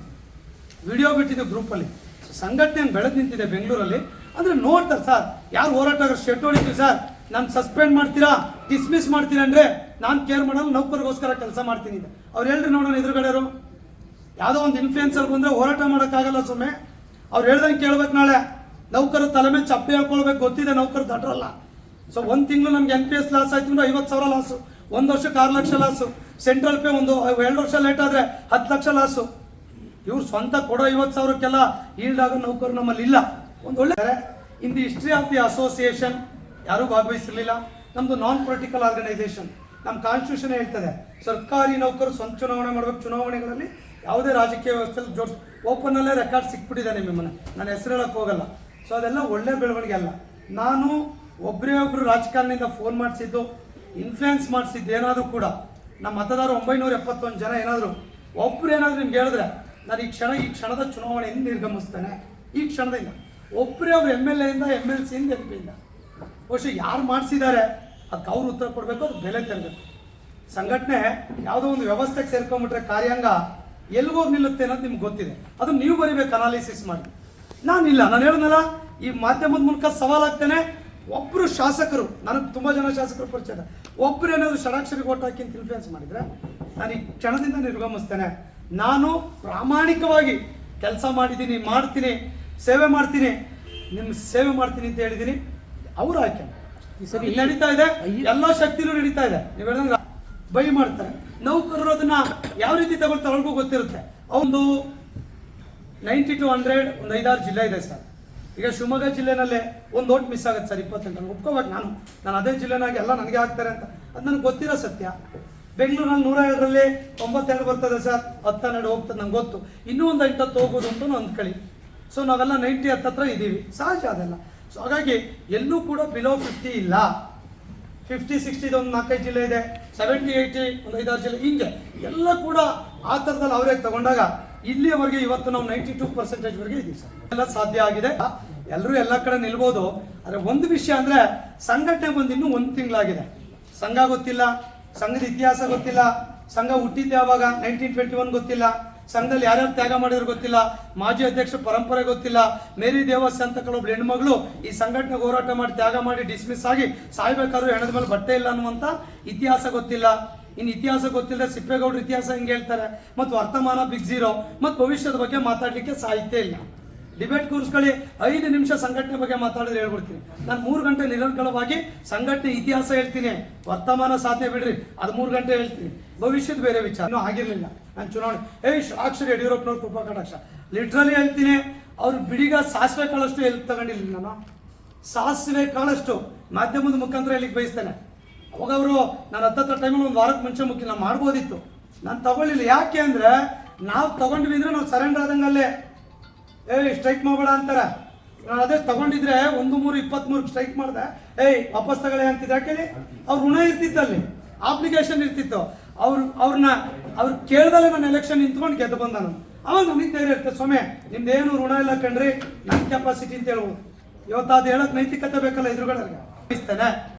ವಿಡಿಯೋ ಬಿಟ್ಟಿದ್ದು ಗ್ರೂಪಲ್ಲಿ ಸೊ ಸಂಘಟನೆ ಬೆಳೆದು ನಿಂತಿದೆ ಬೆಂಗಳೂರಲ್ಲಿ. ಅಂದರೆ ನೋಡ್ತಾರೆ ಸರ್ ಯಾರು ಹೋರಾಟಗಾರ ಶೆಟ್ ಹೊಡಿತೀವಿ ಸರ್ ನಾನು ಸಸ್ಪೆಂಡ್ ಮಾಡ್ತೀರಾ? ಡಿಸ್ಮಿಸ್ ಮಾಡ್ತೀರಾ ಅಂದರೆ ನಾನು ಕೇರ್ ಮಾಡಲ್ಲ, ನೌಕರಿಗೋಸ್ಕರ ಕೆಲಸ ಮಾಡ್ತೀನಿ ಅವ್ರು ಹೇಳ್ರಿ ನೋಡೋಣ ಎದುರುಗಡೆಯವರು ಯಾವುದೋ ಒಂದು ಇನ್ಫ್ಲೂಯೆನ್ಸರ್ ಬಂದರೆ ಹೋರಾಟ ಮಾಡೋಕ್ಕಾಗಲ್ಲ ಸುಮ್ಮನೆ ಅವ್ರು ಹೇಳ್ದಂಗೆ ಕೇಳ್ಬೇಕು ನಾಳೆ. ನೌಕರ ತಲೆ ಮೇಲೆ ಚಪ್ಪೆ ಹೇಳ್ಕೊಳ್ಬೇಕು ಗೊತ್ತಿದೆ ನೌಕರ ದಡ್ರಲ್ಲ. ಸೊ ಒಂದು ತಿಂಗಳು ನಮ್ಗೆ ಎನ್ ಪಿ ಎಸ್ ಲಾಸ್ ಆಯ್ತು ಅಂದ್ರೆ ಐವತ್ತು ಸಾವಿರ ಲಾಸು ಒಂದು ವರ್ಷಕ್ಕೆ ಆರು ಲಕ್ಷ ಲಾಸು ಸೆಂಟ್ರಲ್ ಪೇ ಒಂದು ಎರಡು ವರ್ಷ ಲೇಟ್ ಆದರೆ ಹತ್ತು ಲಕ್ಷ ಲಾಸು ಇವ್ರು ಸ್ವಂತ ಕೊಡೋ ಐವತ್ತು ಸಾವಿರಕ್ಕೆಲ್ಲ ಈಲ್ಡ್ ಆಗೋ ನೌಕರು ನಮ್ಮಲ್ಲಿ ಇಲ್ಲ. ಒಂದು ಒಳ್ಳೆ in the history of the association ಯಾರೂ ಭಾಗವಹಿಸಿರಲಿಲ್ಲ. ನಮ್ಮದು ನಾನ್ ಪೊಲಿಟಿಕಲ್ ಆರ್ಗನೈಸೇಷನ್ ನಮ್ಮ ಕಾನ್ಸ್ಟಿಟ್ಯೂಷನ್ ಹೇಳ್ತದೆ, ಸರ್ಕಾರಿ ನೌಕರು ಸ್ವಂತ ಚುನಾವಣೆ ಮಾಡಬೇಕು. ಚುನಾವಣೆಗಳಲ್ಲಿ ಯಾವುದೇ ರಾಜಕೀಯ ವ್ಯವಸ್ಥೆಯಲ್ಲಿ ಜೋಡಿಸ್ ಓಪನಲ್ಲೇ ರೆಕಾರ್ಡ್ ಸಿಕ್ಬಿಟ್ಟಿದ್ದಾನೆ ನಿಮ್ಮನ್ನ. ನಾನು ಹೆಸರು ಹೇಳಕ್ಕೆ ಹೋಗಲ್ಲ. ಸೊ ಅದೆಲ್ಲ ಒಳ್ಳೆ ಬೆಳವಣಿಗೆ ಅಲ್ಲ. ನಾನು ಒಬ್ಬರೇ ಒಬ್ಬರು ರಾಜಕಾರಣಿಯಿಂದ ಫೋನ್ ಮಾಡಿಸಿದ್ದು ಇನ್ಫ್ಲುಯೆನ್ಸ್ ಮಾಡಿಸಿದ್ದು ಏನಾದರೂ ಕೂಡ, ನಮ್ಮ ಮತದಾರ ಒಂಬೈನೂರ ಎಪ್ಪತ್ತೊಂದು ಜನ ಏನಾದರೂ, ಒಬ್ರು ಏನಾದರೂ ನಿಮ್ಗೆ ಹೇಳಿದ್ರೆ, ನಾನು ಈ ಕ್ಷಣ, ಈ ಕ್ಷಣದ ಚುನಾವಣೆಯಿಂದ ನಿರ್ಗಮಿಸ್ತೇನೆ. ಈ ಕ್ಷಣದಿಂದ. ಒಬ್ಬರೇ ಒಬ್ರು ಎಂ ಎಲ್ ಎಯಿಂದ ಎಂ ಎಲ್ ಸಿಯಿಂದ ಎಂ ಪಿಯಿಂದ ಬಹುಶಃ ಯಾರು ಮಾಡಿಸಿದ್ದಾರೆ, ಅದಕ್ಕೆ ಅವ್ರು ಉತ್ತರ ಕೊಡಬೇಕು, ಅದು ಬೆಲೆ ತೆರಬೇಕು. ಸಂಘಟನೆ ಯಾವುದೋ ಒಂದು ವ್ಯವಸ್ಥೆಗೆ ಸೇರ್ಕೊಂಡ್ಬಿಟ್ರೆ ಕಾರ್ಯಾಂಗ ಎಲ್ಲಿಗೋಗಿ ನಿಲ್ಲುತ್ತೆ ಅನ್ನೋದು ನಿಮ್ಗೆ ಗೊತ್ತಿದೆ. ಅದು ನೀವು ಬರೀಬೇಕು ಅನಾಲಿಸಿಸ್ ಮಾಡಿ. ನಾನಿಲ್ಲ ನಾನು ಹೇಳಿದ್ನಲ್ಲ ಈ ಮಾಧ್ಯಮದ ಮೂಲಕ ಸವಾಲಾಗ್ತೇನೆ ಒಬ್ಬರು ಶಾಸಕರು ನನಗೆ ತುಂಬ ಜನ ಶಾಸಕರು ಪರಿಚಯ ಒಬ್ಬರು ಏನಾದರೂ ಷಡಾಕ್ಷರಿಗೆ ಓಟ್ ಹಾಕಿ ಅಂತ ಇನ್ಫ್ಲೂಯೆನ್ಸ್ ಮಾಡಿದರೆ ನಾನು ಈ ಕ್ಷಣದಿಂದ ನಿರ್ಗಮಿಸ್ತೇನೆ. ನಾನು ಪ್ರಾಮಾಣಿಕವಾಗಿ ಕೆಲಸ ಮಾಡಿದ್ದೀನಿ ಮಾಡ್ತೀನಿ ಸೇವೆ ಮಾಡ್ತೀನಿ ನಿಮ್ಮ ಸೇವೆ ಮಾಡ್ತೀನಿ ಅಂತ ಹೇಳಿದ್ದೀನಿ. ಅವ್ರು ಆಯ್ಕೆ. ನಡೀತಾ ಇದೆ. ಎಲ್ಲ ಶಕ್ತಿನೂ ನಡೀತಾ ಇದೆ. ನೀವು ಹೇಳಿದಂಗೆ ಬೈ ಮಾಡ್ತಾರೆ. ನೌಕರರು ಅದನ್ನ ಯಾವ ರೀತಿ ತಗೊಳ್ತಾರೆ ಅವ್ರಿಗೂ ಗೊತ್ತಿರುತ್ತೆ. ಒಂದು ನೈಂಟಿ ಟು ಹಂಡ್ರೆಡ್ ಒಂದು ಐದಾರು ಜಿಲ್ಲೆ ಇದೆ ಸರ್. ಈಗ ಶಿವಮೊಗ್ಗ ಜಿಲ್ಲೆನಲ್ಲೇ ಒಂದು ಓಟ್ ಮಿಸ್ ಆಗುತ್ತೆ ಸರ್ ಇಪ್ಪತ್ತೆಂಟು. ನನಗೆ ಒಪ್ಕೋಬೇಕು ನಾನು ನಾನು ಅದೇ ಜಿಲ್ಲೆನಾಗ ಎಲ್ಲ ನನಗೆ ಆಗ್ತಾರೆ ಅಂತ. ಅದು ನನಗೆ ಗೊತ್ತಿರೋ ಸತ್ಯ. ಬೆಂಗಳೂರಲ್ಲಿ ನೂರ ಎರಡರಲ್ಲಿ ತೊಂಬತ್ತೆರಡು ಬರ್ತದೆ ಸರ್. ಹತ್ತೆರಡು ಹೋಗ್ತದೆ, ನಂಗೆ ಗೊತ್ತು. ಇನ್ನೂ ಒಂದು ಎಂಟತ್ತು ಹೋಗೋದು ಅಂತ ಅಂದ್ಕೊಳ್ಳಿ. ಸೊ ನಾವೆಲ್ಲ ನೈಂಟಿ ಹತ್ತತ್ರ ಇದ್ದೀವಿ. ಸಹಜ ಅದೆಲ್ಲ. ಸೊ ಹಾಗಾಗಿ ಎಲ್ಲೂ ಕೂಡ ಬಿಲೋ ಫಿಫ್ಟಿ ಇಲ್ಲ. ಫಿಫ್ಟಿ ಸಿಕ್ಸ್ಟಿದು ಒಂದು ನಾಲ್ಕೈದು ಜಿಲ್ಲೆ ಇದೆ. ಸೆವೆಂಟಿ ಏಯ್ಟಿ ಒಂದು ಐದಾರು ಜಿಲ್ಲೆ. ಹಿಂಗೆ ಎಲ್ಲ ಕೂಡ ಆ ಥರದಲ್ಲಿ ಅವರೇ ತಗೊಂಡಾಗ ಇಲ್ಲಿಯವರೆಗೆ ಇವತ್ತು ನಾವು ನೈಂಟಿ ಟೂ ಪರ್ಸೆಂಟೇಜ್ವರೆಗೆ ಇದ್ದೀವಿ ಸರ್. ಎಲ್ಲ ಸಾಧ್ಯ ಆಗಿದೆ. ಎಲ್ಲರೂ ಎಲ್ಲ ಕಡೆ ನಿಲ್ಬೋದು. ಆದರೆ ಒಂದು ವಿಷಯ ಅಂದರೆ ಸಂಘಟನೆ ಬಂದು ಇನ್ನೂ ಒಂದು ತಿಂಗಳಾಗಿದೆ. ಸಂಘ ಗೊತ್ತಿಲ್ಲ, ಸಂಘದ ಇತಿಹಾಸ ಗೊತ್ತಿಲ್ಲ ಸಂಘ ಹುಟ್ಟಿದ್ದು ಯಾವಾಗ ನೈನ್ಟೀನ್ ಟ್ವೆಂಟಿ ಒನ್ ಗೊತ್ತಿಲ್ಲ. ಸಂಘದಲ್ಲಿ ಯಾರ್ಯಾರು ತ್ಯಾಗ ಮಾಡಿದ್ರು ಗೊತ್ತಿಲ್ಲ. ಮಾಜಿ ಅಧ್ಯಕ್ಷ ಪರಂಪರೆ ಗೊತ್ತಿಲ್ಲ. ಮೇರಿ ದೇವಸ್ ಅಂತ ಕೆಲವೊಬ್ರು ಹೆಣ್ಮಗಳು ಈ ಸಂಘಟನೆ ಹೋರಾಟ ಮಾಡಿ ತ್ಯಾಗ ಮಾಡಿ ಡಿಸ್ಮಿಸ್ ಆಗಿ ಸಾಯ್ಬೇಕಾದ್ರೂ ಹೆಣದ ಮೇಲೆ ಬಟ್ಟೆ ಇಲ್ಲ ಅನ್ನುವಂಥ ಇತಿಹಾಸ ಗೊತ್ತಿಲ್ಲ. ಇನ್ನು ಇತಿಹಾಸ ಗೊತ್ತಿಲ್ಲದೆ ಸಿಪ್ಪೇಗೌಡರು ಇತಿಹಾಸ ಹಿಂಗೆ ಹೇಳ್ತಾರೆ? ಮತ್ತು ವರ್ತಮಾನ ಬಿಗ್ ಝೀರೋ ಮತ್ತು ಭವಿಷ್ಯದ ಬಗ್ಗೆ ಮಾತಾಡಲಿಕ್ಕೆ ಸಾಹಿತ್ಯ ಇಲ್ಲ. ಡಿಬೇಟ್ ಕೂರಿಸ್ಕೊಳ್ಳಿ ಐದು ನಿಮಿಷ ಸಂಘಟನೆ ಬಗ್ಗೆ ಮಾತಾಡಿದ್ರೆ ಹೇಳ್ಬಿಡ್ತೀನಿ. ನಾನು ಮೂರು ಗಂಟೆ ನಿರಂಕಳವಾಗಿ ಸಂಘಟನೆ ಇತಿಹಾಸ ಹೇಳ್ತೀನಿ. ವರ್ತಮಾನ ಸಾಧನೆ ಬಿಡ್ರಿ, ಅದು ಮೂರು ಗಂಟೆ ಹೇಳ್ತೀನಿ. ಭವಿಷ್ಯದ ಬೇರೆ ವಿಚಾರ. ಇನ್ನೂ ಆಗಿರಲಿಲ್ಲ. ನಾನು ಚುನಾವಣೆ ಏ ಅಕ್ಷರ, ಯಡಿಯೂರಪ್ಪನವ್ರು ಕೃಪಾ ಕಟಾಕ್ಷ ಲಿಟ್ರಲಿ ಹೇಳ್ತೀನಿ, ಅವ್ರು ಬಿಡಿಗ ಸಾಸಿವೆ ಕಾಳಷ್ಟು ಎಲ್ಲಿ ತಗೊಂಡಿಲ್ಲ ನಾನು? ಸಾಸಿವೆ ಕಾಳಷ್ಟು. ಮಾಧ್ಯಮದ ಮುಖಾಂತರ ಇಲ್ಲಿಗೆ ಬಯಸ್ತೇನೆ. ಅವಾಗ ಅವರು ನಾನು ಹತ್ತತ್ರ ಟೈಮಲ್ಲಿ ಒಂದು ವಾರಕ್ಕೆ ಮುಂಚೆ ಮುಖ್ಯ ನಾನು ಮಾಡ್ಬೋದಿತ್ತು. ನಾನು ತಗೊಳ್ಳಿಲ್ಲ. ಯಾಕೆ ಅಂದರೆ, ನಾವು ತಗೊಂಡ್ವಿ ಅಂದರೆ ನಾವು ಸರೆಂಡರ್ ಆದಂಗಲ್ಲೇ. ಏಯ್ ಸ್ಟ್ರೈಕ್ ಮಾಡಬೇಡ ಅಂತಾರೆ. ನಾನು ಅದೇ ತಗೊಂಡಿದ್ರೆ ಒಂದು ಮೂರು ಇಪ್ಪತ್ತ್ಮೂರು ಸ್ಟ್ರೈಕ್ ಮಾಡಿದೆ. ಏಯ್ ವಾಪಸ್ ತಗೊಳ್ಳಿ ಅಂತಿದ್ರು ಯಾಕೆ ಅವ್ರ ಋಣ ಇರ್ತಿತ್ತಲ್ಲಿ. ಅಪ್ಲಿಕೇಶನ್ ಇರ್ತಿತ್ತು. ಅವ್ರು ಅವ್ರನ್ನ ಅವ್ರು ಕೇಳ್ದಲ್ಲೇ ನಾನು ಎಲೆಕ್ಷನ್ ನಿಂತ್ಕೊಂಡು ಗೆದ್ದು ಬಂದ ನಾನು. ಅವಾಗ ನಮಗೆ ಧೈರ್ಯ ಇರ್ತದೆ ಸ್ವಾಮಿ, ನಿಮ್ದೇನು ಋಣ ಇಲ್ಲ ಕಣ್ರಿ. ನನ್ನ ಕೆಪಾಸಿಟಿ ಅಂತ ಹೇಳ್ಬೋದು. ಇವತ್ತು ಅದು ಹೇಳಕ್ ನೈತಿಕತೆ ಬೇಕಲ್ಲ ಎದುರುಗಡೆ